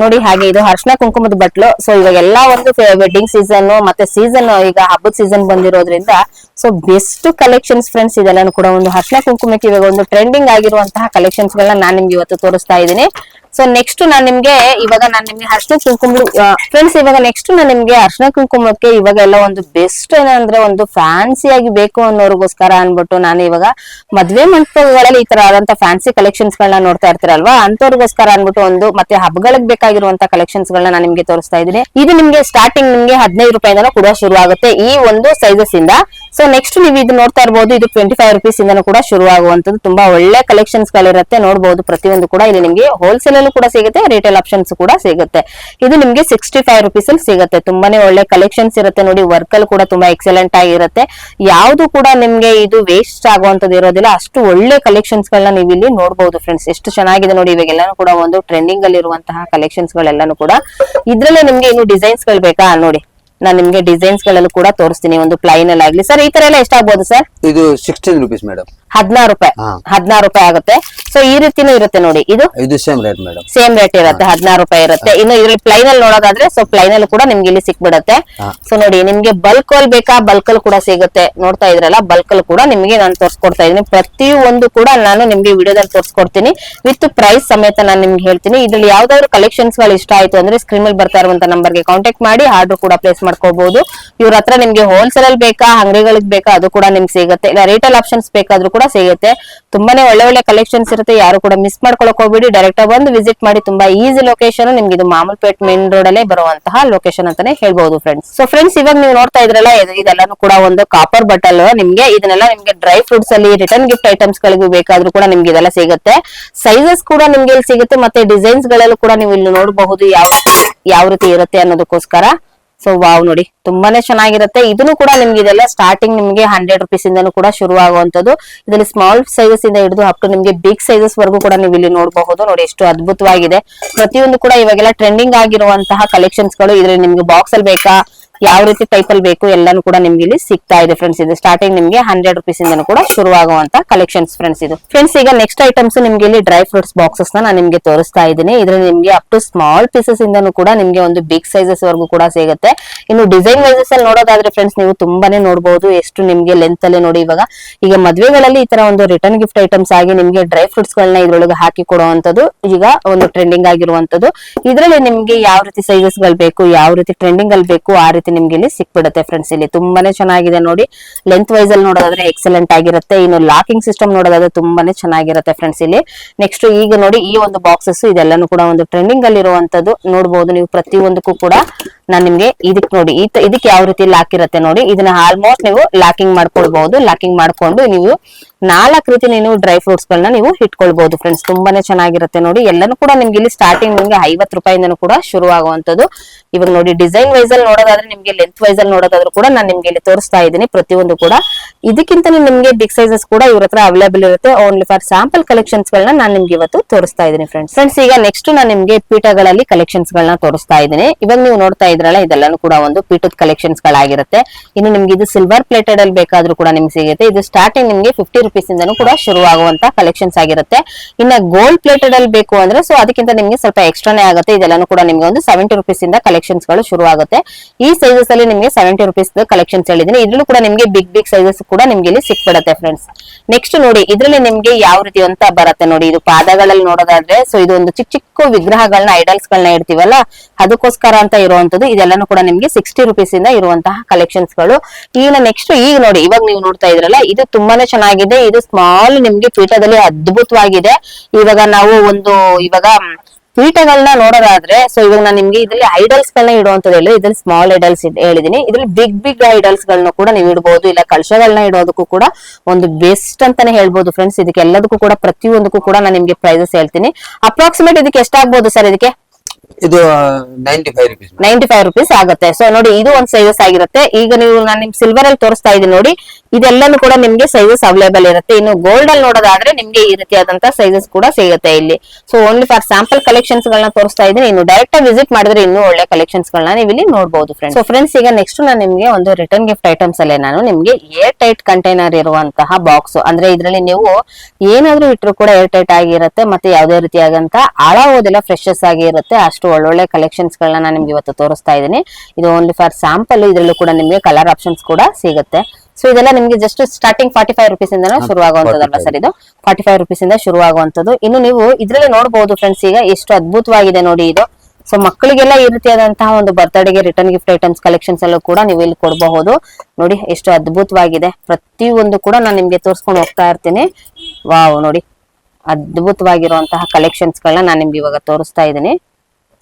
ನೋಡಿ ಹಾಗೆ ಇದು ಹರ್ಷಣ ಕುಂಕುಮದ ಬಟ್ಲು. ಸೊ ಇವಾಗ ಎಲ್ಲಾ ಒಂದು ವೆಡ್ಡಿಂಗ್ ಸೀಸನ್ ಮತ್ತೆ ಸೀಸನ್ ಈಗ ಹಬ್ಬದ ಸೀಸನ್ ಬಂದಿರೋದ್ರಿಂದ ಸೊ ಬೆಸ್ಟ್ ಕಲೆಕ್ಷನ್ಸ್ ಫ್ರೆಂಡ್ಸ್ ಇದೆಲ್ಲ ಕೂಡ ಒಂದು ಹರ್ಷಣ ಕುಂಕುಮಕ್ಕೆ ಇವಾಗ ಒಂದು ಟ್ರೆಂಡಿಂಗ್ ಆಗಿರುವಂತಹ ಕಲೆಕ್ಷನ್ಸ್ ಗಳನ್ನ ನಾನು ನಿಮ್ಗೆ ಇವತ್ತು ತೋರಿಸ್ತಾ ಇದ್ದೀನಿ. ಸೊ ನೆಕ್ಸ್ಟ್ ನಾನ್ ನಿಮ್ಗೆ ಇವಾಗ ನಾನ್ ನಿಮ್ಗೆ ಅರ್ಶನ ಕುಂಕುಮ ಫ್ರೆಂಡ್ಸ್ ಇವಾಗ ನೆಕ್ಸ್ಟ್ ನಾನ್ ನಿಮ್ಗೆ ಅರ್ಶನ ಕುಂಕುಮಕ್ಕೆ ಇವಾಗ ಎಲ್ಲ ಒಂದು ಬೆಸ್ಟ್ ಏನಂದ್ರೆ ಒಂದು ಫ್ಯಾನ್ಸಿ ಆಗಿ ಬೇಕು ಅನ್ನೋರ್ಗೋಸ್ಕರ ಅನ್ಬಿಟ್ಟು ನಾನು ಇವಾಗ ಮದ್ವೆ ಮಂಟಪಗಳಲ್ಲಿ ಈ ತರ ಆದಂತ ಫ್ಯಾನ್ಸಿ ಕಲೆಕ್ಷನ್ಸ್ ಗಳನ್ನ ನೋಡ್ತಾ ಇರ್ತೀರಲ್ವಾ? ಅಂತವ್ರಿಗೋಸ್ಕರ ಅನ್ಬಿಟ್ಟು ಒಂದು ಮತ್ತೆ ಹಬ್ಬಗಳಿಗೆ ಬೇಕಾಗಿರುವಂತ ಕಲೆಕ್ಷನ್ಸ್ ಗಳನ್ನ ನಾನು ನಿಮ್ಗೆ ತೋರಿಸ್ತಾ ಇದ್ದೀನಿ. ಇದು ನಿಮ್ಗೆ ಸ್ಟಾರ್ಟಿಂಗ್ ನಿಮ್ಗೆ ಹದಿನೈದು ರೂಪಾಯಿಂದ ಕೂಡ ಶುರು ಆಗುತ್ತೆ ಈ ಒಂದು ಸೈಜಸ್ ಇಂದ. ಸೊ ನೆಕ್ಸ್ಟ್ ನೀವು ಇದು ನೋಡ್ತಾ ಇರಬಹುದು ಇದು ಟ್ವೆಂಟಿ ಫೈವ್ ರುಪೀಸ್ ಇಂದ ಕೂಡ ಶುರು ಆಗುವಂತದ್ದು ತುಂಬಾ ಒಳ್ಳೆ ಕಲೆಕ್ಷನ್ಸ್ ಗಳಿರುತ್ತೆ ನೋಡಬಹುದು ಪ್ರತಿಯೊಂದು ಕೂಡ. ಇಲ್ಲಿ ನಿಮ್ಗೆ ಹೋಲ್ಸೇಲ್ ಅಲ್ಲೂ ಕೂಡ ಸಿಗುತ್ತೆ ರಿಟೇಲ್ ಆಪ್ಷನ್ಸ್ ಕೂಡ ಸಿಗುತ್ತೆ. ಇದು ನಿಮ್ಗೆ ಸಿಕ್ಸ್ಟಿ ಫೈವ್ ರುಪೀಸ್ ಅಲ್ಲಿ ಸಿಗುತ್ತೆ. ತುಂಬಾನೇ ಒಳ್ಳೆ ಕಲೆಕ್ಷನ್ಸ್ ಇರುತ್ತೆ ನೋಡಿ ವರ್ಕ್ ಅಲ್ಲಿ ಕೂಡ ತುಂಬಾ ಎಕ್ಸಲೆಂಟ್ ಆಗಿರುತ್ತೆ ಯಾವ್ದು ಕೂಡ ನಿಮ್ಗೆ ಇದು ವೇಸ್ಟ್ ಆಗುವಂತದ್ದು ಇರೋದಿಲ್ಲ, ಅಷ್ಟು ಒಳ್ಳೆ ಕಲೆಕ್ಷನ್ಸ್ ಗಳನ್ನ ನೀವು ಇಲ್ಲಿ ನೋಡಬಹುದು ಫ್ರೆಂಡ್ಸ್ ಎಷ್ಟು ಚೆನ್ನಾಗಿದೆ ನೋಡಿ, ಇವಾಗೆಲ್ಲಾನು ಕೂಡ ಒಂದು ಟ್ರೆಂಡಿಂಗ್ ಅಲ್ಲಿ ಇರುವಂತಹ ಕಲೆಕ್ಷನ್ಸ್ ಗಳೆಲ್ಲಾನು ಕೂಡ. ಇದ್ರಲ್ಲೇ ನಿಮ್ಗೆ ಇನ್ನು ಡಿಸೈನ್ಸ್ಗಳು ಬೇಕಾ? ನೋಡಿ, ನಾನು ನಿಮ್ಗೆ ಡಿಸೈನ್ಸ್ ಗಳಲ್ಲೂ ಕೂಡ ತೋರಿಸ್ತೀನಿ. ಒಂದು ಪ್ಲೈನ್ ಅಲ್ಲಿ ಆಗ್ಲಿ ಸರ್ ಈ ತರ ಎಲ್ಲ ಎಷ್ಟಾಗ್ಬೋದು ಸರ್
ಇದು ಸಿಕ್ಸ್ಟೀನ್ ರುಪೀಸ್ ಮೇಡಮ್
ಹದಿನಾರು ರೂಪಾಯಿ. ಹದಿನಾರು ರೂಪಾಯಿ ಆಗುತ್ತೆ. ಸೊ ಈ ರೀತಿನೂ ಇರುತ್ತೆ ನೋಡಿ. ಇದು
ಇದು same rate madam
same rate ಇರುತ್ತೆ ಹದಿನಾರು ರೂಪಾಯಿ ಇರುತ್ತೆ. ಇನ್ನು ಇದ್ರಲ್ಲಿ ಪ್ಲೈನ್ ಅಲ್ಲಿ ನೋಡೋದಾದ್ರೆ ಸೊ ಪ್ಲೈನ್ ಅಲ್ಲಿ ಕೂಡ ನಿಮ್ಗೆ ಇಲ್ಲಿ ಸಿಕ್ಬಿಡತ್ತೆ. ಸೊ ನೋಡಿ ನಿಮ್ಗೆ ಬಲ್ಕ್ ಅಲ್ಲಿ ಬೇಕಾ ಬಲ್ಕ್ ಅಲ್ಲಿ ಕೂಡ ಸಿಗುತ್ತೆ. ನೋಡ್ತಾ ಇದ್ರಲ್ಲ ಬಲ್ಕ್ ಅಲ್ಲಿ ಕೂಡ ನಿಮ್ಗೆ ನಾನು ತೋರಿಸ್ಕೊಡ್ತಾ ಇದೀನಿ ಪ್ರತಿ ಒಂದು ಕೂಡ ನಾನು ನಿಮ್ಗೆ ವಿಡಿಯೋದಲ್ಲಿ ತೋರಿಸ್ಕೊಡ್ತೀನಿ. ವಿತ್ ಪ್ರೈಸ್ ಸಮೇತ ನಾನು ನಿಮ್ಗೆ ಹೇಳ್ತೀನಿ. ಇದ್ರಲ್ಲಿ ಯಾವ್ದಾದ್ರು ಕಲೆಕ್ಷನ್ಸ್ಗಳು ಇಷ್ಟ ಆಯ್ತು ಅಂದ್ರೆ ಸ್ಕ್ರೀನ್ ಅಲ್ಲಿ ಬರ್ತಾ ಇರುವಂತ ನಂಬರ್ಗೆ ಕಾಂಟ್ಯಾಕ್ಟ್ ಮಾಡಿ ಆರ್ಡರ್ ಕೂಡ ಪ್ಲೇಸ್ ಮಾಡ್ಕೋಬಹುದು ಇವ್ರ ಹತ್ರ ನಿಮ್ಗೆ ಹೋಲ್ಸೇಲ್ ಅಲ್ಲಿ ಬೇಕಾ ಅಂಗಡಿಗಳಿಗೆ ಬೇಕಾ ಅದು ಕೂಡ ನಿಮ್ಗೆ ಸಿಗುತ್ತೆ. ಇಲ್ಲ ರಿಟೇಲ್ ಆಪ್ಷನ್ಸ್ ಬೇಕಾದ್ರೂ ಕೂಡ ಸಿಗುತ್ತೆ. ತುಂಬಾನೇ ಒಳ್ಳೆ ಒಳ್ಳೆ ಕಲೆಕ್ಷನ್ಸ್ ಇರುತ್ತೆ. ಯಾರು ಕೂಡ ಮಿಸ್ ಮಾಡ್ಕೊಳಕ್ ಹೋಗ್ಬಿಡಿ. ಡೈರೆಕ್ಟ್ ಆಗಿ ಬಂದು ವಿಸಿಟ್ ಮಾಡಿ ತುಂಬಾ ಈಸಿ ಲೊಕೇಶನ್ ನಿಮ್ಗೆ ಇದು ಮಾಮೂಲ್ಪೇಟ್ ಮೇನ್ ರೋಡ್ ಅಲ್ಲೇ ಬರುವಂತಹ ಲೊಕೇಶನ್ ಅಂತಾನೆ ಹೇಳ್ಬಹುದು ಫ್ರೆಂಡ್ಸ್ ಸೊ ಫ್ರೆಂಡ್ಸ್ ಇವಾಗ ನೀವು ನೋಡ್ತಾ ಇದ್ರಲ್ಲ, ಇದು- ಇದೆಲ್ಲಾನು ಕೂಡ ಒಂದು ಕಾಪರ್ ಬಟಲ್ ನಿಮ್ಗೆ, ಇದನ್ನೆಲ್ಲ ನಿಮ್ಗೆ ಡ್ರೈ ಫ್ರೂಟ್ಸ್ ಅಲ್ಲಿ ರಿಟರ್ನ್ ಗಿಫ್ಟ್ ಐಟಮ್ಸ್ ಗಳಿಗೂ ಬೇಕಾದ್ರೂ ಕೂಡ ನಿಮ್ಗೆ ಇದೆಲ್ಲ ಸಿಗುತ್ತೆ. ಸೈಜಸ್ ಕೂಡ ನಿಮ್ಗೆ ಇಲ್ಲಿ ಸಿಗುತ್ತೆ. ಮತ್ತೆ ಡಿಸೈನ್ಸ್ ಗಳಲ್ಲೂ ಕೂಡ ನೀವು ಇಲ್ಲಿ ನೋಡಬಹುದು ಯಾವ ಯಾವ ರೀತಿ ಇರುತ್ತೆ ಅನ್ನೋದಕ್ಕೋಸ್ಕರ. ಸೊ ವಾವ್ ನೋಡಿ. ತುಂಬಾನೇ ಚೆನ್ನಾಗಿರುತ್ತೆ. ಇದನ್ನು ಕೂಡ ನಿಮ್ಗೆ ಇದೆಲ್ಲ ಸ್ಟಾರ್ಟಿಂಗ್ ನಿಮ್ಗೆ ಹಂಡ್ರೆಡ್ ರುಪೀಸ್ ಇಂದನು ಕೂಡ ಶುರು ಆಗುವಂತದ್ದು ಇದರಲ್ಲಿ ಸ್ಮಾಲ್ ಸೈಜಸ್ ಇಂದ ಹಿಡಿದು ಅಪ್ ಟು ನಿಮ್ಗೆ ಬಿಗ್ ಸೈಜಸ್ ವರೆಗೂ ಕೂಡ ನೀವು ಇಲ್ಲಿ ನೋಡಬಹುದು. ನೋಡಿ, ಎಷ್ಟು ಅದ್ಭುತವಾಗಿದೆ. ಪ್ರತಿಯೊಂದು ಕೂಡ ಇವಾಗೆಲ್ಲ ಟ್ರೆಂಡಿಂಗ್ ಆಗಿರುವಂತಹ ಕಲೆಕ್ಷನ್ಸ್ಗಳು ಇದ್ರಲ್ಲಿ ನಿಮ್ಗೆ ಬಾಕ್ಸ್ ಅಲ್ಲಿ ಬೇಕಾ? ಯಾವ ರೀತಿ ಟೈಪ್ ಅಲ್ಲಿ ಬೇಕು ಎಲ್ಲಾನು ಕೂಡ ನಿಮ್ಗೆ ಇಲ್ಲಿ ಸಿಗ್ತಾ ಇದೆ ಫ್ರೆಂಡ್ಸ್ ಇದು ಸ್ಟಾರ್ಟಿಂಗ್ ನಿಮ್ಗೆ ಹಂಡ್ರೆಡ್ ರುಪೀಸ್ ಇಂದನೂ ಕೂಡ ಶುರುವಾಗುವಂತ ಕಲೆಕ್ಷನ್ಸ್ ಫ್ರೆಂಡ್ಸ್ ಇದು. ಫ್ರೆಂಡ್ಸ್ ಈಗ ನೆಕ್ಸ್ಟ್ ಐಟಮ್ಸ್ ನಿಮ್ಗೆ ಇಲ್ಲಿ ಡ್ರೈ ಫ್ರೂಟ್ಸ್ ಬಾಕ್ಸಸ್ನ ನಾನು ನಿಮ್ಗೆ ತೋರಿಸ್ತಾ ಇದ್ದೀನಿ. ಇದ್ರಲ್ಲಿ ನಿಮ್ಗೆ ಅಪ್ ಟು ಸ್ಮಾಲ್ ಪೀಸಸ್ ಇಂದನೂ ಕೂಡ ನಿಮ್ಗೆ ಒಂದು ಬಿಗ್ ಸೈಜಸ್ ವರ್ಗೂ ಕೂಡ ಸಿಗುತ್ತೆ. ಇನ್ನು ಡಿಸೈನ್ ವೈಸಸ್ ಅಲ್ಲಿ ನೋಡೋದಾದ್ರೆ ಫ್ರೆಂಡ್ಸ್ ನೀವು ತುಂಬಾನೇ ನೋಡಬಹುದು ಎಷ್ಟು ನಿಮ್ಗೆ ಲೆಂತ್ ಅಲ್ಲಿ ನೋಡಿ ಇವಾಗ. ಈಗ ಮದ್ವೆಗಳಲ್ಲಿ ಈ ತರ ಒಂದು ರಿಟರ್ನ್ ಗಿಫ್ಟ್ ಐಟಮ್ಸ್ ಆಗಿ ನಿಮ್ಗೆ ಡ್ರೈ ಫ್ರೂಟ್ಸ್ ಗಳನ್ನ ಇದ್ರೊಳಗೆ ಹಾಕಿ ಕೊಡುವಂತದ್ದು ಈಗ ಒಂದು ಟ್ರೆಂಡಿಂಗ್ ಆಗಿರುವಂತದ್ದು ಇದರಲ್ಲಿ ನಿಮ್ಗೆ ಯಾವ ರೀತಿ ಸೈಜಸ್ಗಳು ಬೇಕು, ಯಾವ ರೀತಿ ಟ್ರೆಂಡಿಂಗ್ ಅಲ್ಲಿ ಬೇಕು, ಆ ರೀತಿ ನಿಮ್ಗೆ ಇಲ್ಲಿ ಸಿಕ್ಬಿಡುತ್ತೆ ಫ್ರೆಂಡ್ಸ್ ಇಲ್ಲಿ ತುಂಬಾನೇ ಚೆನ್ನಾಗಿದೆ ನೋಡಿ. ಲೆಂತ್ ವೈಸ್ ಅಲ್ಲಿ ನೋಡೋದಾದ್ರೆ ಎಕ್ಸಲೆಂಟ್ ಆಗಿರುತ್ತೆ. ಇನ್ನು ಲಾಕಿಂಗ್ ಸಿಸ್ಟಮ್ ನೋಡೋದಾದ್ರೆ ತುಂಬಾನೇ ಚೆನ್ನಾಗಿರುತ್ತೆ ಫ್ರೆಂಡ್ಸ್ ಇಲ್ಲಿ. ನೆಕ್ಸ್ಟ್ ಈಗ ನೋಡಿ ಈ ಒಂದು ಬಾಕ್ಸಸ್ ಇದೆಲ್ಲಾನು ಕೂಡ ಒಂದು ಟ್ರೆಂಡಿಂಗ್ ಅಲ್ಲಿ ಇರುವಂತದ್ದು ನೋಡಬಹುದು ನೀವು ಪ್ರತಿಯೊಂದಕ್ಕೂ ಕೂಡ. ನಾನು ನಿಮ್ಗೆ ಇದಕ್ ನೋಡಿ ಇದಕ್ಕೆ ಯಾವ ರೀತಿ ಲಾಕ್ ಇರುತ್ತೆ ನೋಡಿ. ಇದನ್ನ ಆಲ್ಮೋಸ್ಟ್ ನೀವು ಲಾಕಿಂಗ್ ಮಾಡ್ಕೊಳ್ಬಹುದು ಲಾಕಿಂಗ್ ಮಾಡ್ಕೊಂಡು ನೀವು ನಾಲ್ಕು ರೀತಿ ನೀವು ಡ್ರೈ ಫ್ರೂಟ್ಸ್ ಗಳನ್ನ ನೀವು ಇಟ್ಕೊಳ್ಬಹುದು ಫ್ರೆಂಡ್ಸ್ ತುಂಬಾನೇ ಚೆನ್ನಾಗಿರುತ್ತೆ ನೋಡಿ. ಎಲ್ಲಾನು ಕೂಡ ನಿಮ್ಗೆ ಇಲ್ಲಿ ಸ್ಟಾರ್ಟಿಂಗ್ ನಿಮ್ಗೆ ಐವತ್ತು ರೂಪಾಯಿಂದನೂ ಕೂಡ ಶುರು ಆಗುವಂತದ್ದು ಇವಾಗ ನೋಡಿ ಡಿಸೈನ್ ವೈಸ್ ಅಲ್ಲಿ ನೋಡೋದಾದ್ರೆ ನಿಮ್ಗೆ ಲೆಂತ್ ವೈಸ್ ಅಲ್ಲಿ ನೋಡೋದಾದ್ರೂ ಕೂಡ ನಾನು ನಿಮ್ಗೆ ಇಲ್ಲಿ ತೋರಿಸ್ತಾ ಇದ್ದೀನಿ. ಪ್ರತಿಯೊಂದು ಕೂಡ. ಇದಕ್ಕಿಂತ ನಿಮ್ಗೆ ಬಿಗ್ ಸೈಜಸ್ ಕೂಡ ಇವ್ರ ಹತ್ರ ಅವೈಲೇಬಲ್ ಇರುತ್ತೆ. ಓನ್ಲಿ ಫಾರ್ ಸ್ಯಾಂಪಲ್ ಕಲೆಕ್ಷನ್ಸ್ ಗಳನ್ನ ನಾನು ನಿಮ್ಗೆ ಇವತ್ತು ತೋರಿಸ್ತಾ ಇದ್ದೀನಿ ಫ್ರೆಂಡ್ಸ್ ಫ್ರೆಂಡ್ಸ್ ಈಗ ನೆಕ್ಸ್ಟ್ ನಾನು ನಿಮ್ಗೆ ಪೀಠಗಳಲ್ಲಿ ಕಲೆಕ್ಷನ್ಸ್ ಗಳನ್ನ ತೋರಿಸ್ತಾ ಇದ್ದೀನಿ. ಇವಾಗ ನೀವು ನೋಡ್ತಾ ಇದ್ರಲ್ಲ, ಇದೆಲ್ಲಾನು ಕೂಡ ಒಂದು ಪೀಠದ ಕಲೆಕ್ಷನ್ಸ್ ಗಳಾಗಿರುತ್ತೆ. ಇನ್ನು ನಿಮ್ಗೆ ಇದು ಸಿಲ್ವರ್ ಪ್ಲೇಟೆಡ್ ಅಲ್ಲಿ ಬೇಕಾದ್ರೂ ಕೂಡ ನಿಮ್ಗೆ ಸಿಗುತ್ತೆ. ಇದು ಸ್ಟಾರ್ಟಿಂಗ್ ನಿಮ್ಗೆ ಫಿಫ್ಟಿ ರುಪೀಸ್ ಇಂದನೂ ಕೂಡ ಶುರುವಾಗುವಂತ ಕಲೆಕ್ಷನ್ಸ್ ಆಗಿರುತ್ತೆ. ಇನ್ನ ಗೋಲ್ಡ್ ಪ್ಲೇಟೆಡ್ ಅಲ್ಲಿ ಬೇಕು ಅಂದ್ರೆ ಸೊ ಅದಕ್ಕಿಂತ ನಿಮ್ಗೆ ಸ್ವಲ್ಪ ಎಕ್ಸ್ಟ್ರಾನೇ ಆಗುತ್ತೆ. ಇದೆಲ್ಲಾನು ಕೂಡ ನಿಮ್ಗೆ ಒಂದು ಸೆವೆಂಟಿ ರುಪೀಸ್ ಇಂದ ಕಲೆಕ್ಷನ್ಸ್ಗಳು ಶುರು ಆಗುತ್ತೆ ಈ ಸೈಜಸ್ ಅಲ್ಲಿ ನಿಮ್ಗೆ ಸೆವೆಂಟಿ ರುಪೀಸ್ ಕಲೆಕ್ಷನ್ಸ್ ಹೇಳಿದೀನಿ ಇದ್ರಲ್ಲೂ ಕೂಡ ನಿಮಗೆ ಬಿಗ್ ಬಿಗ್ ಸೈಜಸ್ ಕೂಡ ನಿಮ್ಗೆ ಇಲ್ಲಿ ಸಿಕ್ಬಿಡತ್ತೆ ಫ್ರೆಂಡ್ಸ್ ನೆಕ್ಸ್ಟ್ ನೋಡಿ, ಇದ್ರಲ್ಲಿ ನಿಮ್ಗೆ ಯಾವ ರೀತಿ ಅಂತ ಬರುತ್ತೆ ನೋಡಿ. ಇದು ಪಾದಗಳಲ್ಲಿ ನೋಡೋದಾದ್ರೆ ಸೊ ಇದು ಒಂದು ಚಿಕ್ಕ ಚಿಕ್ಕ ವಿಗ್ರಹಗಳನ್ನ ಐಡಲ್ಸ್ ಗಳನ್ನ ಇಡ್ತೀವಲ್ಲ, ಅದಕ್ಕೋಸ್ಕರ ಅಂತ ಇರುವಂತದ್ದು ಇದೆಲ್ಲಾನು ಕೂಡ ನಿಮ್ಗೆ ಸಿಕ್ಸ್ಟಿ ರುಪೀಸ್ ಇಂದ ಇರುವಂತಹ ಕಲೆಕ್ಷನ್ಸ್ಗಳು ಈಗ ನೆಕ್ಸ್ಟ್ ಈಗ ನೋಡಿ, ಇವಾಗ ನೀವು ನೋಡ್ತಾ ಇದ್ರಲ್ಲ, ಇದು ತುಂಬಾನೇ ಚೆನ್ನಾಗಿದೆ. ಇದು ಸ್ಮಾಲ್ ನಿಮ್ಗೆ ಪೀಠದಲ್ಲಿ ಅದ್ಭುತವಾಗಿದೆ. ಇವಾಗ ನಾವು ಒಂದು, ಇವಾಗ ಮ್, ಪೀಠಗಳನ್ನ ನೋಡೋದಾದ್ರೆ ಸೊ ಇವಾಗ ನಾನು ನಿಮ್ಗೆ ಇದ್ರಲ್ಲಿ ಐಡಲ್ಸ್ ಗಳನ್ನ ಇಡುವಂತದ್ದು ಹೇಳಿ ಇದ್ರಲ್ಲಿ ಸ್ಮಾಲ್ ಐಡಲ್ಸ್ ಹೇಳಿದೀನಿ. ಇದ್ರಲ್ಲಿ ಬಿಗ್ ಬಿಗ್ ಐಡಲ್ಸ್ ಗಳನ್ನ ಕೂಡ ನೀವು ಇಡಬಹುದು ಇಲ್ಲ ಕಳಶಗಳನ್ನ ಇಡೋದಕ್ಕೂ ಕೂಡ ಒಂದು ಬೆಸ್ಟ್ ಅಂತಾನೆ ಹೇಳ್ಬೋದು ಫ್ರೆಂಡ್ಸ್ ಇದಕ್ಕೆ ಎಲ್ಲದಕ್ಕೂ ಕೂಡ ಪ್ರತಿಯೊಂದಕ್ಕೂ ಕೂಡ ನಾನು ನಿಮ್ಗೆ ಪ್ರೈಸಸ್ ಹೇಳ್ತೀನಿ. ಅಪ್ರಾಕ್ಸಿಮೇಟ್ ಇದಕ್ಕೆ ಎಷ್ಟಾಗ್ಬೋದು ಸರ್ ಇದಕ್ಕೆ?
ಇದು ninety five rupees
ninety five rupees ಆಗುತ್ತೆ. ಸೊ ನೋಡಿ ಇದು ಒಂದ್ ಸೈಜಸ್ ಆಗಿರುತ್ತೆ. ಈಗ ನೀವು ನಾನು ನಿಮ್ ಸಿಲ್ವರ್ ಅಲ್ಲಿ ತೋರಿಸ್ತಾ ಇದೀನಿ ನೋಡಿ. ಇದೆಲ್ಲನೂ ಕೂಡ ನಿಮ್ಗೆ ಸೈಜಸ್ ಅವೈಲೇಬಲ್ ಇರುತ್ತೆ. ಇನ್ನು ಗೋಲ್ಡ್ ಅಲ್ಲಿ ನೋಡೋದಾದ್ರೆ ನಿಮ್ಗೆ ಈ ರೀತಿಯಾದಂತಹ ಸೈಜಸ್ ಕೂಡ ಸಿಗುತ್ತೆ ಇಲ್ಲಿ. So only for sample collections ಗಳನ್ನ ತೋರಿಸ್ತಾ ಇದ್ದೀನಿ. ಇನ್ನು ಡೈರೆಕ್ಟ್ ಆಗಿ ವಿಸಿಟ್ ಮಾಡಿದ್ರೆ ಇನ್ನು ಒಳ್ಳೆ ಕಲೆಕ್ಷನ್ಸ್ ಗಳನ್ನ ನೀವು ಇಲ್ಲಿ ನೋಡಬಹುದು ಫ್ರೆಂಡ್ಸ್ ಸೊ ಫ್ರೆಂಡ್ಸ್ ಈಗ ನೆಕ್ಸ್ಟ್ ನಾನು ನಿಮ್ಗೆ ಒಂದು ರಿಟರ್ನ್ ಗಿಫ್ಟ್ ಐಟಮ್ಸ್ ಅಲ್ಲೇ ನಾನು ನಿಮ್ಗೆ ಏರ್ ಟೈಟ್ ಕಂಟೈನರ್ ಇರುವಂತಹ ಬಾಕ್ಸ್ ಅಂದ್ರೆ ಇದರಲ್ಲಿ ನೀವು ಏನಾದ್ರೂ ಇಟ್ಟರು ಕೂಡ ಏರ್ ಟೈಟ್ ಆಗಿರುತ್ತೆ ಮತ್ತೆ ಯಾವುದೇ ರೀತಿಯಾದಂತಹ ಆಳ ಹೋದಿಲ್ಲ ಫ್ರೆಶಸ್ ಆಗಿ ಇರುತ್ತೆ ಅಷ್ಟು ಒಳ್ಳೊಳ್ಳೆ ಕಲೆಕ್ಷನ್ಸ್ ಗಳನ್ನ ನಾನು ನಿಮ್ಗೆ ಇವತ್ತು ತೋರಿಸ್ತಾ ಇದ್ದೀನಿ. ಇದು ಓನ್ಲಿ ಫಾರ್ ಸ್ಯಾಂಪಲ್ ಇದರಲ್ಲೂ ಕೂಡ ನಿಮ್ಗೆ ಕಲರ್ ಆಪ್ಷನ್ಸ್ ಕೂಡ ಸಿಗುತ್ತೆ. ಸೊ ಇದೆಲ್ಲ ನಿಮ್ಗೆ just starting forty five rupees ಇಂದ ಶುರುವಾಗುವಂತದಲ್ಲ ಸರ್ ಇದು. ಫಾರ್ಟಿ ಫೈವ್ ರುಪೀಸ್ ಇಂದ ಶುರುವಾಗುವಂತದ್ದು ಇನ್ನು ನೀವು ಇದ್ರಲ್ಲಿ ನೋಡಬಹುದು ಫ್ರೆಂಡ್ಸ್ ಈಗ ಎಷ್ಟು ಅದ್ಭುತವಾಗಿದೆ ನೋಡಿ ಇದು. ಸೊ ಮಕ್ಕಳಿಗೆಲ್ಲ ಈ ರೀತಿಯಾದಂತಹ ಒಂದು ಬರ್ತ್ಡೇಗೆ ರಿಟರ್ನ್ ಗಿಫ್ಟ್ ಐಟಮ್ಸ್ ಕಲೆಕ್ಷನ್ಸ್ ಅಲ್ಲೂ ಕೂಡ ನೀವು ಇಲ್ಲಿ ಕೊಡಬಹುದು. ನೋಡಿ ಎಷ್ಟು ಅದ್ಭುತವಾಗಿದೆ. ಪ್ರತಿಯೊಂದು ಕೂಡ ನಾನು ನಿಮ್ಗೆ ತೋರಿಸ್ಕೊಂಡು ಹೋಗ್ತಾ ಇರ್ತೀನಿ. ವಾವ್ ನೋಡಿ. ಅದ್ಭುತವಾಗಿರುವಂತಹ ಕಲೆಕ್ಷನ್ಸ್ ಗಳನ್ನ ನಾನು ನಿಮ್ಗೆ ಇವಾಗ ತೋರಿಸ್ತಾ ಇದ್ದೀನಿ.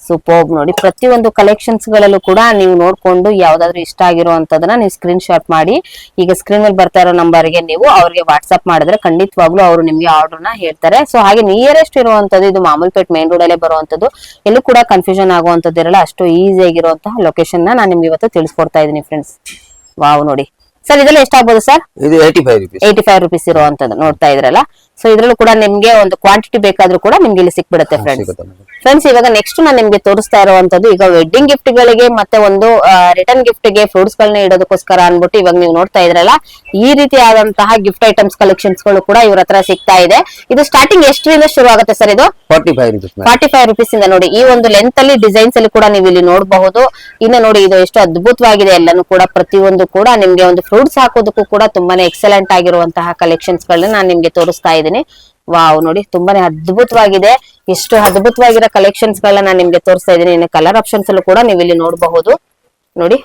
ಸೂಪರ್ಬ್ ನೋಡಿ. ಪ್ರತಿಯೊಂದು ಕಲೆಕ್ಷನ್ಸ್ ಗಳಲ್ಲೂ ಕೂಡ ನೀವು ನೋಡ್ಕೊಂಡು ಯಾವ್ದಾದ್ರು ಇಷ್ಟ ಆಗಿರುವಂತದನ್ನ ನೀವು ಸ್ಕ್ರೀನ್ ಶಾಟ್ ಮಾಡಿ. ಈಗ ಸ್ಕ್ರೀನ್ ಅಲ್ಲಿ ಬರ್ತಾ ಇರೋ ನಂಬರ್ಗೆ ನೀವು ಅವ್ರಿಗೆ ವಾಟ್ಸ್ಆಪ್ ಮಾಡಿದ್ರೆ ಖಂಡಿತವಾಗ್ಲೂ ಅವರು ನಿಮ್ಗೆ ಆರ್ಡರ್ನ ಹೇಳ್ತಾರೆ. ಸೊ ಹಾಗೆ ನಿಯರೆಸ್ಟ್ ಇರುವಂತದ್ದು ಇದು ಮಾಮೂಲ್ಪೇಟ್ ಮೇನ್ ರೋಡ್ ಅಲ್ಲೇ ಬರುವಂತದ್ದು ಎಲ್ಲೂ ಕೂಡ ಕನ್ಫ್ಯೂಷನ್ ಆಗುವಂತದ್ದು ಇರಲ್ಲ. ಅಷ್ಟು ಈಸಿ ಆಗಿರುವಂತಹ ಲೊಕೇಶನ್ನ ನಾನು ನಿಮ್ಗೆ ಇವತ್ತು ತಿಳಿಸ್ಕೊಡ್ತಾ ಇದೀನಿ ಫ್ರೆಂಡ್ಸ್ ವಾವ್ ನೋಡಿ. ಸರ್ ಇದೆಲ್ಲ ಎಷ್ಟಾಗ್ಬೋದು ಸರ್?
ಇದು eighty five rupees
eighty five rupees ಇರುವಂತದ್ದು ನೋಡ್ತಾ ಇದ್ರಲ್ಲ. ಸೊ ಇದ್ರಲ್ಲೂ ಕೂಡ ನಿಮ್ಗೆ ಒಂದು ಕ್ವಾಂಟಿಟಿ ಬೇಕಾದ್ರೂ ಕೂಡ ನಿಮ್ಗೆ ಇಲ್ಲಿ ಸಿಕ್ಬಿಡುತ್ತೆ ಫ್ರೆಂಡ್ಸ್ ಫ್ರೆಂಡ್ಸ್ ಇವಾಗ ನೆಕ್ಸ್ಟ್ ನಾನು ನಿಮ್ಗೆ ತೋರಿಸ್ತಾ ಇರುವಂತದ್ದು ಈಗ ವೆಡ್ಡಿಂಗ್ ಗಿಫ್ಟ್ ಗಳಿಗೆ ಮತ್ತೆ ಒಂದು ರಿಟರ್ನ್ ಗಿಫ್ಟ್ಗೆ ಫ್ರೂಟ್ಸ್ ಗಳನ್ನ ಇಡೋದಕ್ಕೋಸ್ಕರ ಅನ್ಬಿಟ್ಟು ಇವಾಗ ನೀವು ನೋಡ್ತಾ ಇದ್ರಲ್ಲ ಈ ರೀತಿಯಾದಂತಹ ಗಿಫ್ಟ್ ಐಟಮ್ಸ್ ಕಲೆಕ್ಷನ್ಸ್ಗಳು ಕೂಡ ಇವ್ರ ಹತ್ರ ಸಿಗ್ತಾ ಇದೆ. ಇದು ಸ್ಟಾರ್ಟಿಂಗ್ ಎಷ್ಟರಿಂದ ಶುರು ಆಗುತ್ತೆ ಸರ್ ಇದು?
Forty five
forty five rupees ಇಂದ ನೋಡಿ ಈ ಒಂದು ಲೆಂತ್ ಅಲ್ಲಿ ಡಿಸೈನ್ಸ್ ಅಲ್ಲಿ ಕೂಡ ನೀವು ಇಲ್ಲಿ ನೋಡಬಹುದು. ಇನ್ನು ನೋಡಿ ಇದು ಎಷ್ಟು ಅದ್ಭುತವಾಗಿದೆ ಎಲ್ಲಾನು ಕೂಡ ಪ್ರತಿಯೊಂದು ಕೂಡ ನಿಮ್ಗೆ ಒಂದು ಫ್ರೂಟ್ಸ್ ಹಾಕೋದಕ್ಕೂ ಕೂಡ ತುಂಬಾನೇ ಎಕ್ಸಲೆಂಟ್ ಆಗಿರುವಂತಹ ಕಲೆಕ್ಷನ್ಸ್ ಗಳನ್ನ ನಾನು ನಿಮ್ಗೆ ತೋರಿಸ್ತಾ ಇದ್ದೀನಿ. ವಾವ್, ನೋಡಿ, ತುಂಬಾನೇ ಅದ್ಭುತವಾಗಿದೆ. ಎಷ್ಟು ಅದ್ಭುತವಾಗಿರೋ ಕಲೆಕ್ಷನ್ಸ್ ಗಳನ್ನ ನಾನು ನಿಮ್ಗೆ ತೋರಿಸ್ತಾ ಇದ್ದೀನಿ. ಕಲರ್ ಆಪ್ಷನ್ಸ್ ಅಲ್ಲೂ ಕೂಡ ನೀವು ಇಲ್ಲಿ ನೋಡಬಹುದು. ನೋಡಿ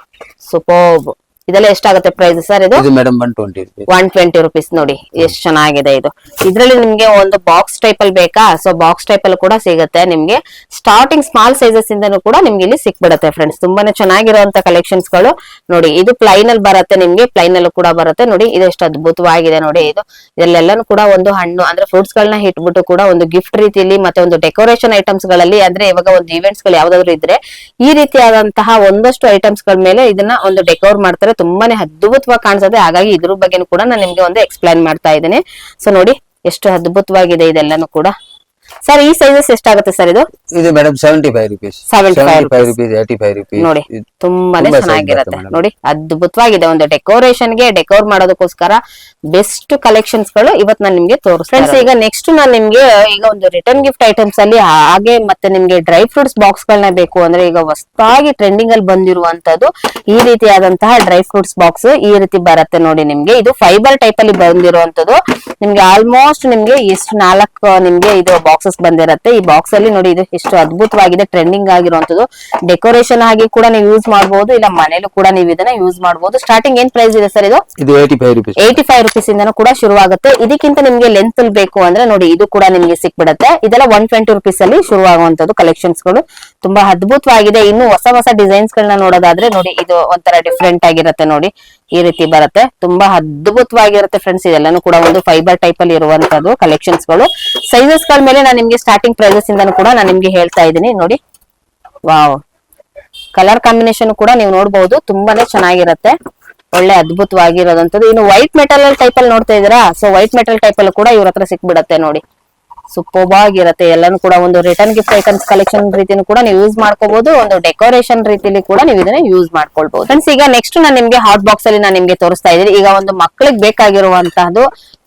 ಸೂಪರ್ಬ್ ಇದೆಲ್ಲ ಎಷ್ಟಾಗುತ್ತೆ ಪ್ರೈಸ್ ಸರ್ ಇದು?
ಇದು madam one twenty rupees
one twenty rupees ನೋಡಿ ಎಷ್ಟು ಚೆನ್ನಾಗಿದೆ ಇದು. ಇದ್ರಲ್ಲಿ ನಿಮ್ಗೆ ಒಂದು ಬಾಕ್ಸ್ ಟೈಪ್ ಅಲ್ಲಿ ಬೇಕಾ? ಸೊ ಬಾಕ್ಸ್ ಟೈಪ್ ಅಲ್ಲಿ ಕೂಡ ಸಿಗುತ್ತೆ ನಿಮ್ಗೆ. ಸ್ಟಾರ್ಟಿಂಗ್ ಸ್ಮಾಲ್ ಸೈಜಸ್ ಇಂದನೂ ಕೂಡ ನಿಮ್ಗೆ ಇಲ್ಲಿ ಸಿಕ್ಬಿಡುತ್ತೆ ಫ್ರೆಂಡ್ಸ್ ತುಂಬಾನೇ ಚೆನ್ನಾಗಿರುವಂತ ಕಲೆಕ್ಷನ್ಸ್ಗಳು. ನೋಡಿ ಇದು ಪ್ಲೈನ್ ಅಲ್ಲಿ ಬರುತ್ತೆ ನಿಮ್ಗೆ ಪ್ಲೈನ್ ಅಲ್ಲೂ ಕೂಡ ಬರುತ್ತೆ. ನೋಡಿ ಇದು ಎಷ್ಟು ಅದ್ಭುತವಾಗಿದೆ ನೋಡಿ ಇದು. ಇದರಲ್ಲೆಲ್ಲಾನು ಕೂಡ ಒಂದು ಹಣ್ಣು ಅಂದ್ರೆ ಫ್ರೂಟ್ಸ್ ಗಳನ್ನ ಇಟ್ಬಿಟ್ಟು ಕೂಡ ಒಂದು ಗಿಫ್ಟ್ ರೀತಿಯಲ್ಲಿ ಮತ್ತೆ ಒಂದು ಡೆಕೋರೇಷನ್ ಐಟಮ್ಸ್ಗಳಲ್ಲಿ ಅಂದ್ರೆ ಇವಾಗ ಒಂದು ಇವೆಂಟ್ಸ್ಗಳು ಯಾವ್ದಾದ್ರು ಇದ್ರೆ ಈ ರೀತಿಯಾದಂತಹ ಒಂದಷ್ಟು ಐಟಮ್ಸ್ಗಳ ಮೇಲೆ ಇದನ್ನ ಒಂದು ಡೆಕೋರ್ ಮಾಡ್ತಾರೆ. ತುಂಬಾನೇ ಅದ್ಭುತವಾಗಿ ಕಾಣಿಸುತ್ತೆ ಹಾಗಾಗಿ ಇದ್ರ ಬಗ್ಗೆನೂ ಕೂಡ ನಾನು ನಿಮ್ಗೆ ಒಂದು ಎಕ್ಸ್ಪ್ಲೈನ್ ಮಾಡ್ತಾ ಇದ್ದೀನಿ. ಸೊ ನೋಡಿ, ಎಷ್ಟು ಅದ್ಭುತವಾಗಿದೆ ಇದೆಲ್ಲಾನು ಕೂಡ. ಸರ್ ಈ ಸೈಜಸ್ ಎಷ್ಟಾಗುತ್ತೆ ಸರ್ ಇದು?
ಇದು madam seventy five rupees
75
five rupees eighty five rupees
ನೋಡಿ ತುಂಬಾನೇ
ತುಂಬಾ
ಚೆನ್ನಾಗಿರುತ್ತೆ. ನೋಡಿ ಅದ್ಭುತವಾಗಿದೆ ಒಂದು ಡೆಕೋರೇಷನ್ಗೆ. ಡೆಕೋರ್ ಮಾಡೋದಕ್ಕೋಸ್ಕರ ಬೆಸ್ಟ್ ಕಲೆಕ್ಷನ್ಸ್ಗಳು ಇವತ್ ನಾನು ನಿಮ್ಗೆ ತೋರಿಸ್ತೀನಿ ಈಗ ನೆಕ್ಸ್ಟ್ ನಾನು ನಿಮ್ಗೆ ಈಗ ಒಂದು ರಿಟರ್ನ್ ಗಿಫ್ಟ್ ಐಟಮ್ಸ್ ಅಲ್ಲಿ ಹಾಗೆ ಮತ್ತೆ ನಿಮ್ಗೆ ಡ್ರೈ ಫ್ರೂಟ್ಸ್ ಬಾಕ್ಸ್ ಗಳನ್ನ ಬೇಕು ಅಂದ್ರೆ ಈಗ ಹೊಸದಾಗಿ ಟ್ರೆಂಡಿಂಗ್ ಅಲ್ಲಿ ಬಂದಿರುವಂತದ್ದು ಈ ರೀತಿಯಾದಂತಹ ಡ್ರೈ ಫ್ರೂಟ್ಸ್ ಬಾಕ್ಸ್ ಈ ರೀತಿ ಬರುತ್ತೆ ನೋಡಿ ನಿಮ್ಗೆ. ಇದು ಫೈಬರ್ ಟೈಪ್ ಅಲ್ಲಿ ಬಂದಿರುವಂತದ್ದು. ನಿಮ್ಗೆ ಆಲ್ಮೋಸ್ಟ್ ನಿಮ್ಗೆ ಎಷ್ಟು ನಾಲ್ಕು ನಿಮ್ಗೆ ಇದು ಬಾಕ್ಸಸ್ ಬಂದಿರತ್ತೆ. ಈ ಬಾಕ್ಸ್ ಅಲ್ಲಿ ನೋಡಿ ಇದು ಎಷ್ಟು ಅದ್ಭುತವಾಗಿದೆ ಟ್ರೆಂಡಿಂಗ್ ಆಗಿರುವಂತದ್ದು. ಡೆಕೋರೇಷನ್ ಆಗಿ ಕೂಡ ನೀವು ಯೂಸ್ ಮಾಡಬಹುದು ಇಲ್ಲ ಮನೇಲೂ ಕೂಡ ನೀವು ಇದನ್ನ ಯೂಸ್ ಮಾಡಬಹುದು ಸ್ಟಾರ್ಟಿಂಗ್ ಏನ್ ಪ್ರೈಸ್ ಇದೆ ಸರ್ ಇದು?
Eighty five rupees
eighty five rupees ಇಂದನೂ ಕೂಡ ಶುರುವಾಗುತ್ತೆ. ಇದಕ್ಕಿಂತ ನಿಮ್ಗೆ ಲೆಂತ್ ಬೇಕು ಅಂದ್ರೆ ನೋಡಿ ಇದು ಕೂಡ ನಿಮ್ಗೆ ಸಿಕ್ಬಿಡತ್ತೆ. ಇದೆಲ್ಲ ಒನ್ ಟ್ವೆಂಟಿ ರುಪೀಸ್ ಅಲ್ಲಿ ಶುರುವಾಗುವಂತದ್ದು ಕಲೆಕ್ಷನ್ಸ್ಗಳು. ತುಂಬಾ ಅದ್ಭುತವಾಗಿದೆ. ಇನ್ನು ಹೊಸ ಹೊಸ ಡಿಸೈನ್ಸ್ ಗಳನ್ನ ನೋಡೋದಾದ್ರೆ ನೋಡಿ ಇದು ಒಂಥರ ಡಿಫ್ರೆಂಟ್ ಆಗಿರುತ್ತೆ ನೋಡಿ. ಈ ರೀತಿ ಬರುತ್ತೆ. ತುಂಬಾ ಅದ್ಭುತವಾಗಿರುತ್ತೆ ಫ್ರೆಂಡ್ಸ್ ಇದೆಲ್ಲಾನು ಕೂಡ ಒಂದು ಫೈಬರ್ ಟೈಪ್ ಅಲ್ಲಿ ಇರುವಂತದ್ದು ಕಲೆಕ್ಷನ್ಸ್ಗಳು. ಸೈಜಸ್ಗಳ ಮೇಲೆ ನಾನು ನಿಮ್ಗೆ ಸ್ಟಾರ್ಟಿಂಗ್ ಪ್ರೈಸಸ್ ಇಂದನು ಕೂಡ ನಾನು ನಿಮ್ಗೆ ಹೇಳ್ತಾ ಇದ್ದೀನಿ. ನೋಡಿ. ವಾವ್. ಕಲರ್ ಕಾಂಬಿನೇಷನ್ ಕೂಡ ನೀವು ನೋಡಬಹುದು ತುಂಬಾನೇ ಚೆನ್ನಾಗಿರುತ್ತೆ. ಒಳ್ಳೆ ಅದ್ಭುತವಾಗಿರೋದಂತದ್ದು. ಇನ್ನು ವೈಟ್ ಮೆಟಲ್ ಟೈಪ್ ಅಲ್ಲಿ ನೋಡ್ತಾ ಇದೀರಾ ಸೊ ವೈಟ್ ಮೆಟಲ್ ಟೈಪ್ ಅಲ್ಲಿ ಕೂಡ ಇವ್ರ ಹತ್ರ ಸಿಕ್ಬಿಡತ್ತೆ ನೋಡಿ. ಸೂಪರ್ಬ್ ಆಗಿರುತ್ತೆ ಎಲ್ಲಾನು ಕೂಡ ಒಂದು ರಿಟರ್ನ್ ಗಿಫ್ಟ್ ಐಟಮ್ಸ್ ಕಲೆಕ್ಷನ್ ರೀತಿನೂ ಕೂಡ ನೀವು ಯೂಸ್ ಮಾಡ್ಕೋಬಹುದು ಒಂದು ಡೆಕೋರೇಷನ್ ರೀತಿಲಿ ಕೂಡ ನೀವು ಇದನ್ನ ಯೂಸ್ ಮಾಡ್ಕೊಳ್ಬಹುದು ಫ್ರೆಂಡ್ಸ್ ಈಗ ನೆಕ್ಸ್ಟ್ ನಾನು ನಿಮ್ಗೆ ಹಾಟ್ ಬಾಕ್ಸ್ ಅಲ್ಲಿ ನಾನು ನಿಮ್ಗೆ ತೋರಿಸ್ತಾ ಇದ್ದೀನಿ. ಈಗ ಒಂದು ಮಕ್ಕಳಿಗೆ ಬೇಕಾಗಿರುವಂತಹದ್ದು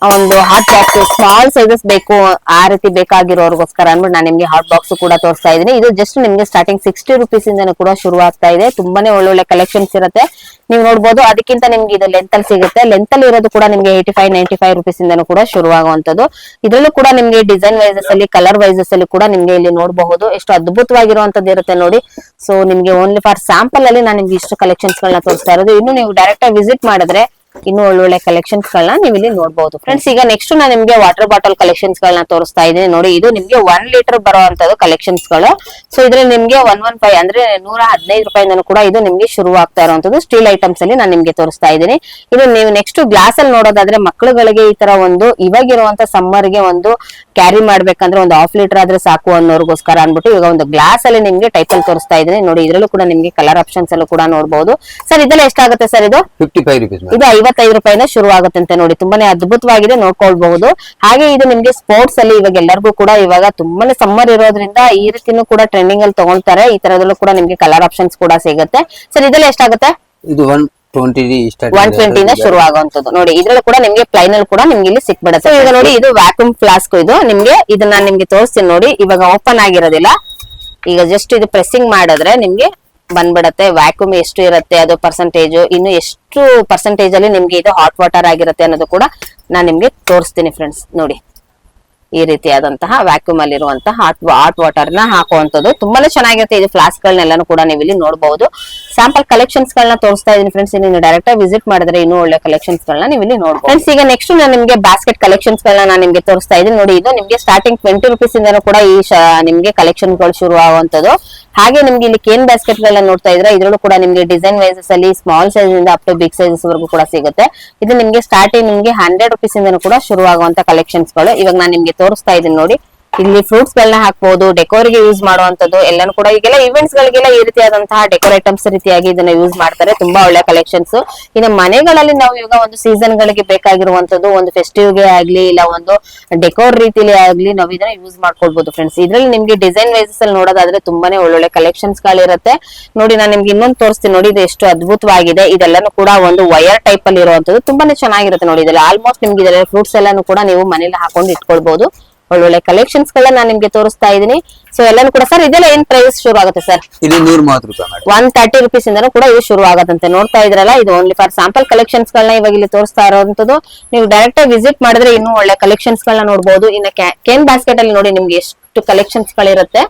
ಒಂದು ಹಾಟ್ ಬಾಕ್ಸ್ ಸ್ಮಾಲ್ ಸೈಜಸ್ ಬೇಕು, ಆ ರೀತಿ ಬೇಕಾಗಿರೋರ್ಗೋಸ್ಕರ ಅಂದ್ಬಿಟ್ಟು ನಾನು ನಿಮ್ಗೆ ಹಾಟ್ ಬಾಕ್ಸ್ ಕೂಡ ತೋರಿಸ್ತಾ ಇದ್ದೀನಿ. ಇದು ಜಸ್ಟ್ ನಿಮ್ಗೆ ಸ್ಟಾರ್ಟಿಂಗ್ ಸಿಕ್ಸ್ಟಿ ರುಪೀಸ್ ಇಂದನೂ ಕೂಡ ಶುರು ಆಗ್ತಾ ಇದೆ. ತುಂಬಾನೇ ಒಳ್ಳೊಳ್ಳೆ ಕಲೆಕ್ಷನ್ಸ್ ಇರುತ್ತೆ. ನೀವು ನೋಡ್ಬೋದು, ಅದಕ್ಕಿಂತ ನಿಮ್ಗೆ ಇದು ಲೆಂತ್ ಅಲ್ಲಿ ಸಿಗುತ್ತೆ. ಲೆಂತ್ ಅಲ್ಲಿ ಇರೋದು ಕೂಡ ನಿಮ್ಗೆ eighty five ninety five rupees ಇಂದನೂ ಕೂಡ ಶುರುವಾಗುವಂತದ್ದು ಇದರಲ್ಲೂ ಕೂಡ ನಿಮ್ಗೆ ಡಿಸೈನ್ ವೈಸಸ್ ಅಲ್ಲಿ ಕಲರ್ ವೈಸಸ್ ಅಲ್ಲಿ ಕೂಡ ನಿಮ್ಗೆ ಇಲ್ಲಿ ನೋಡಬಹುದು. ಎಷ್ಟು ಅದ್ಭುತವಾಗಿರುವಂತದ್ದು ಇರುತ್ತೆ ನೋಡಿ. ಸೊ ನಿಮ್ಗೆ ಓನ್ಲಿ ಫಾರ್ ಸ್ಯಾಂಪಲ್ ಅಲ್ಲಿ ನಾನು ನಿಮ್ಗೆ ಇಷ್ಟು ಕಲೆಕ್ಷನ್ಸ್ ಗಳನ್ನ ತೋರಿಸ್ತಾ ಇರೋದು. ಇನ್ನು ನೀವು ಡೈರೆಕ್ಟ್ ಆಗಿ ವಿಸಿಟ್ ಮಾಡಿದ್ರೆ ಇನ್ನು ಒಳ್ಳೊಳ್ಳೆ ಕಲೆಕ್ಷನ್ಸ್ ಗಳನ್ನ ನೀವು ಇಲ್ಲಿ ನೋಡಬಹುದು ಫ್ರೆಂಡ್ಸ್ ಈಗ ನೆಕ್ಸ್ಟ್ ನಾನು ನಿಮ್ಗೆ ವಾಟರ್ ಬಾಟಲ್ ಕಲೆಕ್ಷನ್ಸ್ ಗಳನ್ನ ತೋರಿಸ್ತಾ ಇದ್ದೀನಿ. ನೋಡಿ ಇದು ನಿಮ್ಗೆ ಒನ್ ಲೀಟರ್ ಬರುವಂತದ್ದು ಕಲೆಕ್ಷನ್ಸ್ಗಳು ಸೊ ಇದ್ರಲ್ಲಿ ನಿಮ್ಗೆ ಒನ್ ಒನ್ ಫೈವ್ ಅಂದ್ರೆ ನೂರ ಹದಿನೈದು ರೂಪಾಯಿಂದನೂ ಕೂಡ ಇದು ನಿಮ್ಗೆ ಶುರು ಆಗ್ತಾ ಇರುವಂತದ್ದು ಸ್ಟೀಲ್ ಐಟಮ್ಸ್ ಅಲ್ಲಿ ನಾನು ನಿಮ್ಗೆ ತೋರಿಸ್ತಾ ಇದ್ದೀನಿ. ಇದು ನೀವು ನೆಕ್ಸ್ಟ್ ಗ್ಲಾಸ್ ಅಲ್ಲಿ ನೋಡೋದಾದ್ರೆ ಮಕ್ಕಳುಗಳಿಗೆ ಈ ತರ ಒಂದು ಇವಾಗಿರುವಂತ ಸಮ್ಮರ್ಗೆ ಒಂದು ಕ್ಯಾರಿ ಮಾಡ್ಬೇಕಂದ್ರೆ ಒಂದು ಹಾಫ್ ಲೀಟರ್ ಆದ್ರೆ ಸಾಕು ಅನ್ನೋರ್ಗೋಸ್ಕರ ಅನ್ಬಿಟ್ಟು ಇವಾಗ ಒಂದು ಗ್ಲಾಸ್ ಅಲ್ಲಿ ನಿಮ್ಗೆ ಟೈಪ್ ಅಲ್ಲಿ ತೋರಿಸ್ತಾ ಇದ್ದೀನಿ. ನೋಡಿ ಇದ್ರಲ್ಲೂ ಕೂಡ ನಿಮ್ಗೆ ಕಲರ್ ಆಪ್ಷನ್ಸ್ ಅಲ್ಲೂ ಕೂಡ ನೋಡಬಹುದು ಸರ್ ಇದೆಲ್ಲ ಎಷ್ಟಾಗುತ್ತೆ ಸರ್ ಇದು?
ಫಿಫ್ಟಿ ಫೈವ್ ರುಪೀಸ್
ಇದು ಐವತ್ತೈದು ರೂಪಾಯಿನ ಶುರು ಆಗುತ್ತಂತೆ ನೋಡಿ. ತುಂಬಾನೇ ಅದ್ಭುತವಾಗಿದೆ ನೋಡ್ಕೊಳ್ಬಹುದು. ಹಾಗೆ ಇದು ನಿಮ್ಗೆ ಸ್ಪೋರ್ಟ್ಸ್ ಅಲ್ಲಿ ಇವಾಗ ಎಲ್ಲರಿಗೂ ಕೂಡ ಇವಾಗ ತುಂಬಾನೇ ಸಮ್ಮರ್ ಇರೋದ್ರಿಂದ ಈ ರೀತಿನೂ ಕೂಡ ಟ್ರೆಂಡಿಂಗ್ ಅಲ್ಲಿ ತಗೊಳ್ತಾರೆ. ಈ ತರದಲ್ಲೂ ಕೂಡ ನಿಮ್ಗೆ ಕಲರ್ ಆಪ್ಷನ್ಸ್ ಕೂಡ ಸಿಗುತ್ತೆ. ಸರ್ ಇದೆಲ್ಲ ಎಷ್ಟಾಗುತ್ತೆ?
ಇದು ಒನ್ ಟ್ವೆಂಟಿ
ಒನ್ ಟ್ವೆಂಟಿನ ಶುರು ಆಗುವಂತದ್ದು ನೋಡಿ ಇದ್ರಲ್ಲೂ ಕೂಡ ನಿಮ್ಗೆ ಪ್ಲೈನ್ ಅಲ್ಲಿ ಕೂಡ ನಿಮ್ಗೆ ಇಲ್ಲಿ ಸಿಕ್ಬಿಡುತ್ತೆ. ಈಗ ನೋಡಿ ಇದು ವ್ಯಾಕ್ಯೂಮ್ ಫ್ಲಾಸ್ಕ್ ಇದು. ನಿಮ್ಗೆ ಇದನ್ನ ನಾನ್ ನಿಮ್ಗೆ ತೋರಿಸ್ತೀನಿ ನೋಡಿ. ಇವಾಗ ಓಪನ್ ಆಗಿರೋದಿಲ್ಲ. ಈಗ ಜಸ್ಟ್ ಇದು ಪ್ರೆಸ್ಸಿಂಗ್ ಮಾಡಿದ್ರೆ ನಿಮ್ಗೆ ಬಂದ್ಬಿಡತ್ತೆ ವ್ಯಾಕ್ಯೂಮ್ ಎಷ್ಟು ಇರುತ್ತೆ, ಅದು ಪರ್ಸೆಂಟೇಜ್ ಇನ್ನು ಎಷ್ಟು ಪರ್ಸೆಂಟೇಜ್ ಅಲ್ಲಿ ನಿಮ್ಗೆ ಇದು ಹಾಟ್ ವಾಟರ್ ಆಗಿರುತ್ತೆ ಅನ್ನೋದು ಕೂಡ ನಾನು ನಿಮ್ಗೆ ತೋರಿಸ್ತೀನಿ ಫ್ರೆಂಡ್ಸ್ ನೋಡಿ. ಈ ರೀತಿಯಾದಂತಹ ವ್ಯಾಕ್ಯೂಮ್ ಅಲ್ಲಿರುವಂತಹ ಹಾಟ್ ಹಾಟ್ ವಾಟರ್ನ ಹಾಕುವಂತದ್ದು ತುಂಬಾನೇ ಚೆನ್ನಾಗಿರುತ್ತೆ. ಇದು ಫ್ಲಾಸ್ಕ್ ಗಳನ್ನೆಲ್ಲಾನು ಕೂಡ ನೀವು ಇಲ್ಲಿ ನೋಡಬಹುದು ಸ್ಯಾಂಪಲ್ ಕಲೆಕ್ಷನ್ಸ್ ಗಳನ್ನ ತೋರಿಸ್ತಾ ಇದೀನಿ ಫ್ರೆಂಡ್ಸ್ ನೀವು ಡೈರೆಕ್ಟ್ ವಿಸಿಟ್ ಮಾಡಿದ್ರೆ ಇನ್ನೂ ಒಳ್ಳೆ ಕಲೆಕ್ಷನ್ಸ್ ಗಳನ್ನ ನೀವು ಇಲ್ಲಿ ನೋಡಬಹುದು ಫ್ರೆಂಡ್ಸ್ ಈಗ ನೆಕ್ಸ್ಟ್ ನಾನು ನಿಮ್ಗೆ ಬಾಸ್ಕೆಟ್ ಕಲೆಕ್ಷನ್ಸ್ ಗಳನ್ನ ನಾನು ನಿಮ್ಗೆ ತೋರಿಸ್ತಾ ಇದ್ದೀನಿ. ನೋಡಿ, ಇದು ನಿಮ್ಗೆ ಸ್ಟಾರ್ಟಿಂಗ್ ಟ್ವೆಂಟಿ ರುಪೀಸ್ ಇಂದನೂ ಕೂಡ ಈ ನಿಮಗೆ ನಿಮ್ಗೆ ಕಲೆಕ್ಷನ್ಗಳು ಶುರು ಆಗುವಂತದ್ದು ಹಾಗೆ ನಿಮ್ಗೆ ಇಲ್ಲಿ ಕೇನ್ ಬಾಸ್ಕೆಟ್ ಗಳನ್ನ ನೋಡ್ತಾ ಇದ್ರೆ ಇದ್ರಲ್ಲೂ ಕೂಡ ನಿಮ್ಗೆ ಡಿಸೈನ್ ವೈಸಸ್ ಅಲ್ಲಿ ಸ್ಮಾಲ್ ಸೈಜ್ ಇಂದ ಅಪ್ ಟು ಬಿಗ್ ಸೈಜಸ್ ವರೆಗೂ ಕೂಡ ಸಿಗುತ್ತೆ. ಇದು ನಿಮ್ಗೆ ಸ್ಟಾರ್ಟಿಂಗ್ ನಿಮ್ಗೆ ಹಂಡ್ರೆಡ್ ರುಪೀಸ್ ಇಂದನೂ ಕೂಡ ಶುರು ಆಗುವಂತ ಕಲೆಕ್ಷನ್ಸ್ಗಳು. ಇವಾಗ ನಾನು ನಿಮ್ಗೆ ತೋರಿಸ್ತಾ ಇದೀನಿ ನೋಡಿ. ಇಲ್ಲಿ ಫ್ರೂಟ್ಸ್ ಗಳನ್ನ ಹಾಕ್ಬಹುದು ಡೆಕೋರ್ಗೆ ಯೂಸ್ ಮಾಡುವಂತದ್ದು ಎಲ್ಲಾನು ಕೂಡ. ಈಗೆಲ್ಲ ಇವೆಂಟ್ಸ್ ಗಳಿಗೆಲ್ಲ ಈ ರೀತಿಯಾದಂತಹ ಡೆಕೋರ್ ಐಟಮ್ಸ್ ರೀತಿಯಾಗಿ ಇದನ್ನ ಯೂಸ್ ಮಾಡ್ತಾರೆ. ತುಂಬಾ ಒಳ್ಳೆ ಕಲೆಕ್ಷನ್ಸ್ ಇನ್ನು ಮನೆಗಳಲ್ಲಿ ನಾವು ಇವಾಗ ಒಂದು ಸೀಸನ್ ಗಳಿಗೆ ಬೇಕಾಗಿರುವಂತದ್ದು ಒಂದು ಫೆಸ್ಟಿವ್ಗೆ ಆಗ್ಲಿ, ಇಲ್ಲ ಒಂದು ಡೆಕೋರ್ ರೀತಿಲಿ ಆಗ್ಲಿ ನಾವು ಇದನ್ನ ಯೂಸ್ ಮಾಡ್ಕೊಳ್ಬಹುದು ಫ್ರೆಂಡ್ಸ್ ಇದ್ರಲ್ಲಿ ನಿಮ್ಗೆ ಡಿಸೈನ್ ವೈಸಸ್ ಅಲ್ಲಿ ನೋಡೋದಾದ್ರೆ ತುಂಬಾನೇ ಒಳ್ಳೊಳ್ಳೆ ಕಲೆಕ್ಷನ್ಸ್ ಗಳಿರುತ್ತೆ. ನೋಡಿ, ನಾನು ನಿಮ್ಗೆ ಇನ್ನೊಂದು ತೋರಿಸ್ತೀನಿ. ನೋಡಿ, ಇದು ಎಷ್ಟು ಅದ್ಭುತವಾಗಿದೆ. ಇದೆಲ್ಲಾನು ಕೂಡ ಒಂದು ವೈರ್ ಟೈಪ್ ಅಲ್ಲಿ ಇರುವಂತದ್ದು ತುಂಬಾನೇ ಚೆನ್ನಾಗಿರುತ್ತೆ ನೋಡಿ, ಇದೆಲ್ಲ. ಆಲ್ಮೋಸ್ಟ್ ನಿಮ್ಗೆ ಇದೆಲ್ಲ ಫ್ರೂಟ್ಸ್ ಎಲ್ಲಾನು ಕೂಡ ನೀವು ಮನೇಲಿ ಹಾಕೊಂಡು ಇಟ್ಕೊಳ್ಬಹುದು ಒಳ್ಳೊಳ್ಳೆ ಕಲೆಕ್ಷನ್ಸ್ ಗಳನ್ನ ನಾನು ನಿಮ್ಗೆ ತೋರಿಸ್ತಾ ಇದೀನಿ ಸೊ ಎಲ್ಲಾನು ಕೂಡ ಸರ್ ಇದೆಲ್ಲ ಏನ್ ಪ್ರೈಸ್ ಶುರು ಆಗುತ್ತೆ ಸರ್
ಇದು ನೂರ ಮೂವತ್ತು ರೂಪಾಯಿ
ಒನ್ ತರ್ಟಿ ರುಪೀಸ್ ಇಂದನೂ ಕೂಡ ಇದು ಶುರು ಆಗತ್ತಂತೆ ನೋಡ್ತಾ ಇದ್ರಲ್ಲ ಇದು ಓನ್ಲಿ ಫಾರ್ ಸ್ಯಾಂಪಲ್ ಕಲೆಕ್ಷನ್ಸ್ ಗಳನ್ನ ಇವಾಗ ಇಲ್ಲಿ ತೋರಿಸ್ತಾ ಇರೋಂಥದ್ದು ನೀವು ಡೈರೆಕ್ಟ್ ಆಗಿ ವಿಸಿಟ್ ಮಾಡಿದ್ರೆ ಇನ್ನೂ ಒಳ್ಳೆ ಕಲೆಕ್ಷನ್ಸ್ ಗಳನ್ನ ನೋಡಬಹುದು ಇನ್ನ ಕೇನ್ ಬಾಸ್ಕೆಟ್ ಅಲ್ಲಿ ನೋಡಿ ನಿಮ್ಗೆ ಎಷ್ಟು ಕಲೆಕ್ಷನ್ಸ್ ಗಳಿರುತ್ತೆ.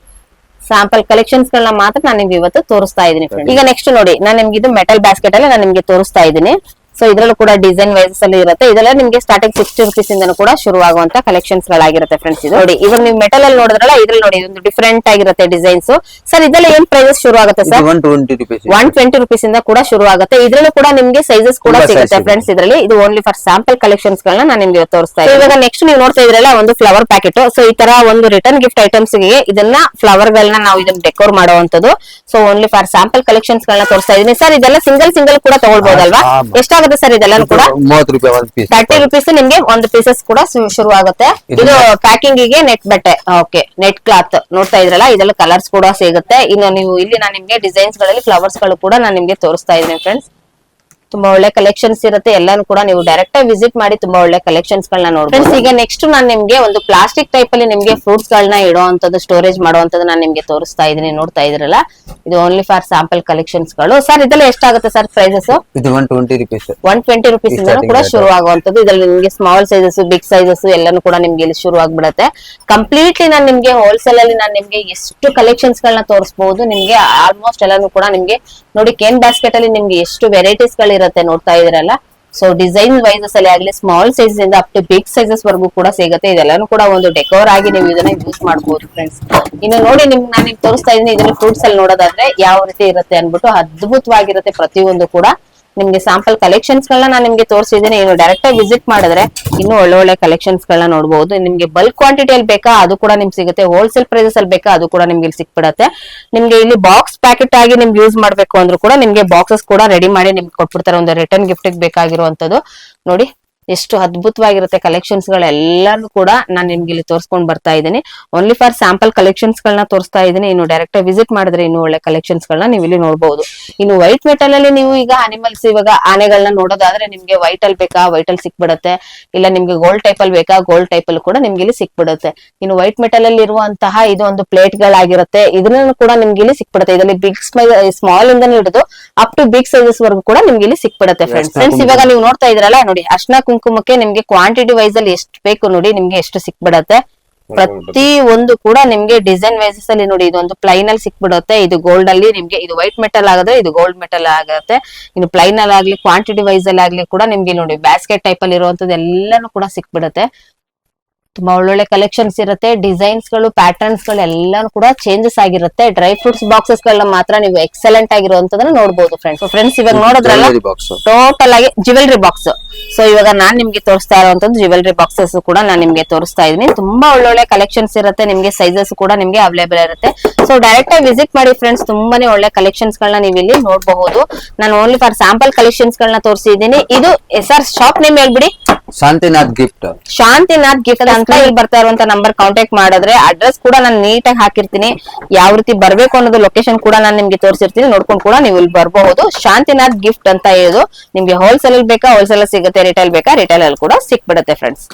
ಸ್ಯಾಂಪಲ್ ಕಲೆಕ್ಷನ್ಸ್ ಗಳನ್ನ ಮಾತ್ರ ನಾನು ನಿಮ್ಗೆ ಇವತ್ತು ತೋರಿಸ್ತಾ ಇದೀನಿ. ಈಗ ನೆಕ್ಸ್ಟ್ ನೋಡಿ ನಾನು ನಿಮ್ಗೆ ಇದು ಮೆಟಲ್ ಬಾಸ್ಕೆಟ್ ಅಲ್ಲಿ ನಾನು ನಿಮ್ಗೆ ತೋರಿಸ್ತಾ ಇದ್ದೀನಿ. ಸೊ ಇದ್ರಲ್ಲೂ ಕೂಡ ಡಿಸೈನ್ ವೈಸಸ್ ಅಲ್ಲಿ ಇರುತ್ತೆ. ಇದೆಲ್ಲ ನಿಮ್ಗೆ ಸ್ಟಾರ್ಟಿಂಗ್ ಸಿಕ್ಸ್ಟಿ ರುಪೀಸ್ ಇಂದ ಕೂಡ ಶುರುವಾಗುವಂತ ಕಲೆಕ್ಷನ್ಸ್ ಗಳಾಗಿರುತ್ತೆ ಫ್ರೆಂಡ್ಸ್ ಇದು. ನೋಡಿ ಇವಾಗ ನೀವು ಮೆಟಲ್ ಅಲ್ಲಿ ನೋಡಿದ್ರಲ್ಲ ಇದ್ರಲ್ಲಿ ನೋಡಿ ಒಂದು ಡಿಫ್ರೆಂಟ್ ಆಗಿರುತ್ತೆ ಡಿಸೈನ್ಸ್ ಸರ್ ಇದೆಲ್ಲ ಏನ್ ಪ್ರೈಸಸ್ ಶುರು ಆಗುತ್ತೆ sir
one twenty rupees
one twenty rupees ಇಂದ ಕೂಡ ಶುರು ಆಗುತ್ತೆ ಇದ್ರಲ್ಲೂ ಕೂಡ ನಿಮ್ಗೆ ಸೈಜಸ್ ಕೂಡ ಸಿಗುತ್ತೆ ಫ್ರೆಂಡ್ಸ್ ಇದರಲ್ಲಿ. ಇದು ಓನ್ಲಿ ಫಾರ್ ಸ್ಯಾಂಪಲ್ ಕಲೆಕ್ಷನ್ಸ್ ಗಳನ್ನ ನಾನು ನಿಮ್ಗೆ ತೋರಿಸ್ತಾ ಇದ್ದೀನಿ. ಇವಾಗ ನೆಕ್ಸ್ಟ್ ನೀವು ನೋಡ್ತಾ ಇದ್ರಲ್ಲ ಒಂದು ಫ್ಲವರ್ ಪ್ಯಾಕೆಟ್ ಸೊ ಈ ತರ ಒಂದು ರಿಟರ್ನ್ ಗಿಫ್ಟ್ ಐಟಮ್ಸ್ಗೆ ಇದನ್ನ ಫ್ಲವರ್ ಗಳನ್ನ ನಾವು ಇದನ್ನ ಡೆಕೋರ್ ಮಾಡುವಂತದ್ದು so only for sample collections ಗಳನ್ನ ತೋರಿಸ್ತಾ ಇದೀನಿ ಸರ್ ಇದೆಲ್ಲ ಸಿಂಗಲ್ ಸಿಂಗಲ್ ಕೂಡ ತಗೊಳ್ಬಹುದಲ್ವಾ. ಎಷ್ಟಾಗುತ್ತೆ ಸರ್ ಇದೆಲ್ಲ ಕೂಡ? ತರ್ಟಿ ರುಪೀಸ್ ನಿಮ್ಗೆ ಒಂದು ಪೀಸಸ್ ಕೂಡ ಶುರು ಆಗುತ್ತೆ
ಇದು
ಇದು ಪ್ಯಾಕಿಂಗ್ಗೆ ನೆಟ್ ಬಟ್ಟೆ. ಓಕೆ ನೆಟ್ ಕ್ಲಾತ್ ನೋಡ್ತಾ ಇದ್ರಲ್ಲ ಇದೆಲ್ಲ ಕಲರ್ಸ್ ಕೂಡ ಸಿಗುತ್ತೆ. ಇನ್ನು ನೀವು ಇಲ್ಲಿ ನಾನು ನಿಮ್ಗೆ ಡಿಸೈನ್ಸ್ಗಳಲ್ಲಿ ಫ್ಲವರ್ಸ್ಗಳು ಕೂಡ ನಾನು ನಿಮ್ಗೆ ತೋರಿಸ್ತಾ ಇದ್ದೀನಿ ಫ್ರೆಂಡ್ಸ್ ತುಂಬಾ ಒಳ್ಳೆ ಕಲೆಕ್ಷನ್ಸ್ ಇರುತ್ತೆ. ಎಲ್ಲಾನು ಕೂಡ ನೀವು ಡೈರೆಕ್ಟ್ ಆಗಿ ವಿಸಿಟ್ ಮಾಡಿ ತುಂಬಾ ಒಳ್ಳೆ ಕಲೆಕ್ಷನ್ಸ್ ಗಳನ್ನ ನೋಡಿ ಫ್ರೆಂಡ್ಸ್ ಈಗ ನೆಕ್ಸ್ಟ್ ನಾನು ನಿಮ್ಗೆ ಒಂದು ಪ್ಲಾಸ್ಟಿಕ್ ಟೈಪ್ ಅಲ್ಲಿ ನಿಮ್ಗೆ ಫ್ರೂಟ್ಸ್ ಗಳನ್ನ ಇಡುವಂತದ್ದು ಸ್ಟೋರೇಜ್ ಮಾಡುವಂತದ್ದು ನಾನು ನಿಮ್ಗೆ ತೋರಿಸ್ತಾ ಇದೀನಿ ನೋಡ್ತಾ ಇದ್ರಲ್ಲ ಇದು ಓನ್ಲಿ ಫಾರ್ ಸ್ಯಾಂಪಲ್ ಕಲೆಕ್ಷನ್ಸ್ಗಳು. ಸರ್ ಇದೆಲ್ಲ ಎಷ್ಟಾಗುತ್ತೆ ಸರ್ ಪ್ರೈಸಸ್
ಇದು one twenty rupees
one twenty rupees ಇಂದನೂ ಕೂಡ ಶುರು ಆಗುವಂತದ್ದು ಇದ್ರಲ್ಲಿ ನಿಮ್ಗೆ ಸ್ಮಾಲ್ ಸೈಜಸ್ ಬಿಗ್ ಸೈಜಸ್ ಎಲ್ಲಾನು ಕೂಡ ನಿಮ್ಗೆ ಇಲ್ಲಿ ಶುರು ಆಗ್ಬಿಡತ್ತೆ. ಕಂಪ್ಲೀಟ್ಲಿ ನಾನು ನಿಮ್ಗೆ ಹೋಲ್ಸೇಲ್ ಅಲ್ಲಿ ನಾನು ನಿಮ್ಗೆ ಎಷ್ಟು ಕಲೆಕ್ಷನ್ಸ್ ಗಳನ್ನ ತೋರಿಸಬಹುದು ನಿಮ್ಗೆ ಆಲ್ಮೋಸ್ಟ್ ಎಲ್ಲಾನು ಕೂಡ ನಿಮ್ಗೆ ನೋಡಿ ಕೇನ್ ಬಾಸ್ಕೆಟ್ ಅಲ್ಲಿ ನಿಮ್ಗೆ ಎಷ್ಟು ವೆರೈಟೀಸ್ ಗಳಿರುತ್ತೆ ನೋಡ್ತಾ ಇದ್ರಲ್ಲ ಸೊ ಡಿಸೈನ್ ವೈಸಸ್ ಅಲ್ಲಿ ಆಗ್ಲಿ ಸ್ಮಾಲ್ ಸೈಜ್ ಇಂದ ಅಪ್ ಟು ಬಿಗ್ ಸೈಜಸ್ ವರೆಗೂ ಕೂಡ ಸಿಗುತ್ತೆ. ಇದೆಲ್ಲಾನು ಕೂಡ ಒಂದು ಡೆಕೋರ್ ಆಗಿ ನೀವು ಇದನ್ನ ಯೂಸ್ ಮಾಡಬಹುದು ಫ್ರೆಂಡ್ಸ್ ಇನ್ನು ನೋಡಿ ನಿಮ್ ನಾನು ತೋರಿಸ್ತಾ ಇದೀನಿ ಇದನ್ನ ಫ್ರೂಟ್ಸ್ ಅಲ್ಲಿ ನೋಡೋದಾದ್ರೆ ಯಾವ ರೀತಿ ಇರುತ್ತೆ ಅನ್ಬಿಟ್ಟು ಅದ್ಭುತವಾಗಿರುತ್ತೆ ಪ್ರತಿಯೊಂದು ಕೂಡ. ನಿಮ್ಗೆ ಸ್ಯಾಂಪಲ್ ಕಲೆಕ್ಷನ್ಸ್ ಗಳನ್ನ ನಾನು ನಿಮ್ಗೆ ತೋರಿಸಿದ್ದೀನಿ ಇನ್ನು ಡೈರೆಕ್ಟ್ ಆಗಿ ವಿಸಿಟ್ ಮಾಡಿದ್ರೆ ಇನ್ನು ಒಳ್ಳೆ ಕಲೆಕ್ಷನ್ಸ್ ಗಳನ್ನ ನೋಡಬಹುದು ನಿಮ್ಗೆ ಬಲ್ಕ್ ಕ್ವಾಂಟಿಟಿಯಲ್ಲಿ ಬೇಕಾ ಅದು ಕೂಡ ನಿಮ್ಗೆ ಸಿಗುತ್ತೆ. ಹೋಲ್ಸೇಲ್ ಪ್ರೈಸಸ್ ಅಲ್ಲಿ ಬೇಕಾ ಅದು ಕೂಡ ನಿಮ್ಗೆ ಇಲ್ಲಿ ಸಿಕ್ಬಿಡತ್ತೆ. ನಿಮ್ಗೆ ಇಲ್ಲಿ ಬಾಕ್ಸ್ ಪ್ಯಾಕೆಟ್ ಆಗಿ ನಿಮ್ಗೆ ಯೂಸ್ ಮಾಡ್ಬೇಕು ಅಂದ್ರೂ ಕೂಡ ನಿಮ್ಗೆ ಬಾಕ್ಸಸ್ ಕೂಡ ರೆಡಿ ಮಾಡಿ ನಿಮ್ಗೆ ಕೊಟ್ಬಿಡ್ತಾರೆ. ಒಂದು ರಿಟರ್ನ್ ಗಿಫ್ಟ್ ಬೇಕಾಗಿರುವಂತದ್ದು ನೋಡಿ ಎಷ್ಟು ಅದ್ಭುತವಾಗಿರುತ್ತೆ ಕಲೆಕ್ಷನ್ಸ್ ಗಳೆಲ್ಲಾನು ಕೂಡ ನಾನು ನಿಮ್ಗೆ ಇಲ್ಲಿ ತೋರಿಸ್ಕೊಂಡು ಬರ್ತಾ ಇದ್ದೀನಿ. ಓನ್ಲಿ ಫಾರ್ ಸ್ಯಾಂಪಲ್ ಕಲೆಕ್ಷನ್ಸ್ ಗಳನ್ನ ತೋರಿಸ್ತಾ ಇದ್ದೀನಿ. ಇನ್ನು ಡೈರೆಕ್ಟ್ ವಿಸಿಟ್ ಮಾಡಿದ್ರೆ ಇನ್ನು ಒಳ್ಳೆ ಕಲೆಕ್ಷನ್ಸ್ ಗಳನ್ನ ನೀವು ಇಲ್ಲಿ ನೋಡಬಹುದು ಇನ್ನು ವೈಟ್ ಮೆಟಲ್ ಅಲ್ಲಿ ನೀವು ಈಗ ಅನಿಮಲ್ಸ್ ಇವಾಗ ಆನೆಗಳನ್ನ ನೋಡೋದಾದ್ರೆ ನಿಮ್ಗೆ ವೈಟ್ ಅಲ್ಲಿ ಬೇಕಾ? ವೈಟ್ ಅಲ್ಲಿ ಸಿಕ್ಬಿಡುತ್ತೆ. ಇಲ್ಲ ನಿಮ್ಗೆ ಗೋಲ್ಡ್ ಟೈಪ್ ಅಲ್ಲಿ ಬೇಕಾ? ಗೋಲ್ಡ್ ಟೈಪ್ ಅಲ್ಲಿ ಕೂಡ ನಿಮ್ಗೆ ಇಲ್ಲಿ ಸಿಕ್ಬಿಡುತ್ತೆ. ಇನ್ನು ವೈಟ್ ಮೆಟಲ್ ಅಲ್ಲಿ ಇರುವಂತಹ ಇದು ಒಂದು ಪ್ಲೇಟ್ ಗಳಾಗಿರುತ್ತೆ ಇದನ್ನ ಕೂಡ ನಿಮ್ಗೆ ಇಲ್ಲಿ ಸಿಕ್ಬಿಡುತ್ತೆ. ಇದರಲ್ಲಿ ಬಿಗ್ ಸ್ಮಾಲ್ ಇಂದ ಹಿಡಿದು ಅಪ್ ಟು ಬಿಗ್ ಸೈಜಸ್ ವರ್ಗೂ ಕೂಡ ನಿಮ್ಗೆ ಇಲ್ಲಿ ಸಿಕ್ಬಿಡುತ್ತೆ ಫ್ರೆಂಡ್ಸ್ ಫ್ರೆಂಡ್ಸ್ ಇವಾಗ ನೀವು ನೋಡ್ತಾ ಇದ್ರಲ್ಲ ನೋಡಿ ಅರ್ಶನ ಕುಂಕುಮಕ್ಕೆ ನಿಮ್ಗೆ ಕ್ವಾಂಟಿಟಿ ವೈಸ್ ಅಲ್ಲಿ ಎಷ್ಟು ಬೇಕು ನೋಡಿ ನಿಮ್ಗೆ ಎಷ್ಟು ಸಿಕ್ಬಿಡತ್ತೆ. ಪ್ರತಿ ಒಂದು ಕೂಡ ನಿಮ್ಗೆ ಡಿಸೈನ್ ವೈಸಸ್ ಅಲ್ಲಿ ನೋಡಿ ಇದೊಂದು ಪ್ಲೈನ್ ಅಲ್ಲಿ ಸಿಕ್ಬಿಡುತ್ತೆ. ಇದು ಗೋಲ್ಡ್ ಅಲ್ಲಿ ನಿಮ್ಗೆ, ಇದು ವೈಟ್ ಮೆಟಲ್ ಆಗುತ್ತೆ, ಇದು ಗೋಲ್ಡ್ ಮೆಟಲ್ ಆಗುತ್ತೆ. ಇನ್ನು ಪ್ಲೈನ್ ಅಲ್ಲಿ ಆಗ್ಲಿ ಕ್ವಾಂಟಿಟಿ ವೈಸ್ ಅಲ್ಲಿ ಆಗ್ಲಿ ಕೂಡ ನಿಮ್ಗೆ ನೋಡಿ ಬ್ಯಾಸ್ಕೆಟ್ ಟೈಪ್ ಅಲ್ಲಿ ಇರುವಂತದ್ದು ಎಲ್ಲಾನು ಕೂಡ ಸಿಕ್ಬಿಡುತ್ತೆ. ತುಂಬಾ ಒಳ್ಳೊಳ್ಳೆ ಕಲೆಕ್ಷನ್ಸ್ ಇರುತ್ತೆ ಡಿಸೈನ್ಸ್ಗಳು ಪ್ಯಾಟರ್ನ್ಸ್ಗಳು ಎಲ್ಲಾನು ಕೂಡ ಚೇಂಜಸ್ ಆಗಿರುತ್ತೆ. ಡ್ರೈ ಫ್ರೂಟ್ಸ್ ಬಾಕ್ಸಸ್ ಗಳನ್ನ ಮಾತ್ರ ನೀವು ಎಕ್ಸಲೆಂಟ್ ಆಗಿರುವಂತದನ್ನ ನೋಡಬಹುದು ಫ್ರೆಂಡ್ಸ್ ಫ್ರೆಂಡ್ಸ್ ಇವಾಗ ನೋಡಿದ್ರಲ್ಲ ಟೋಟಲ್ ಆಗಿ ಜ್ಯುವೆಲ್ರಿ ಬಾಕ್ಸ್ ಸೊ ಇವಾಗ ನಾನ್ ನಿಮ್ಗೆ ತೋರಿಸ್ತಾ ಇರುವಂತದ್ದು ಜ್ಯುವೆಲ್ರಿ ಬಾಕ್ಸಸ್ ಕೂಡ ನಾನು ನಿಮ್ಗೆ ತೋರಿಸ್ತಾ ಇದೀನಿ ತುಂಬಾ ಒಳ್ಳೊಳ್ಳೆ ಕಲೆಕ್ಷನ್ಸ್ ಇರುತ್ತೆ ನಿಮ್ಗೆ ಸೈಜಸ್ ಕೂಡ ನಿಮ್ಗೆ ಅವೈಲೇಬಲ್ ಇರುತ್ತೆ. ಸೊ ಡೈರೆಕ್ಟ್ ಆಗಿ ವಿಸಿಟ್ ಮಾಡಿ ಫ್ರೆಂಡ್ಸ್ ತುಂಬಾನೇ ಒಳ್ಳೆ ಕಲೆಕ್ಷನ್ಸ್ ಗಳನ್ನ ನೀವು ಇಲ್ಲಿ ನೋಡಬಹುದು. ನಾನು ಓನ್ಲಿ ಫಾರ್ ಸ್ಯಾಂಪಲ್ ಕಲೆಕ್ಷನ್ಸ್ ಗಳನ್ನ ತೋರಿಸಿದೀನಿ ಇದು ಸರ್ ಶಾಪ್ ನೇಮ್ ಹೇಳ್ಬಿಡಿ.
ಶಾಂತಿನಾಥ್ ಗಿಫ್ಟ್
ಶಾಂತಿನಾಥ್ ಗಿಫ್ಟ್ ಅಂತ ಇಲ್ಲಿ ಬರ್ತಾ ಇರುವಂತ ನಂಬರ್ ಕಾಂಟ್ಯಾಕ್ಟ್ ಮಾಡಿದ್ರೆ ಅಡ್ರೆಸ್ ಕೂಡ ನಾನು ನೀಟಾಗಿ ಹಾಕಿರ್ತೀನಿ. ಯಾವ ರೀತಿ ಬರ್ಬೇಕು ಅನ್ನೋದು ಲೊಕೇಶನ್ ಕೂಡ ನಾನು ನಿಮ್ಗೆ ತೋರಿಸಿರ್ತೀನಿ. ನೋಡ್ಕೊಂಡು ಕೂಡ ನೀವು ಇಲ್ಲಿ ಬರಬಹುದು. ಶಾಂತಿನಾಥ್ ಗಿಫ್ಟ್ ಅಂತ ಹೇಳೋದು. ನಿಮ್ಗೆ ಹೋಲ್ಸೇಲ್ ಅಲ್ಲಿ ಬೇಕಾ? ಹೋಲ್ಸೇಲ್ ಸಿಗುತ್ತೆ. ರಿಟೈಲ್ ಬೇಕಾ? ರಿಟೈಲ್ ಅಲ್ಲಿ ಕೂಡ ಸಿಕ್ಬಿಡುತ್ತೆ ಫ್ರೆಂಡ್ಸ್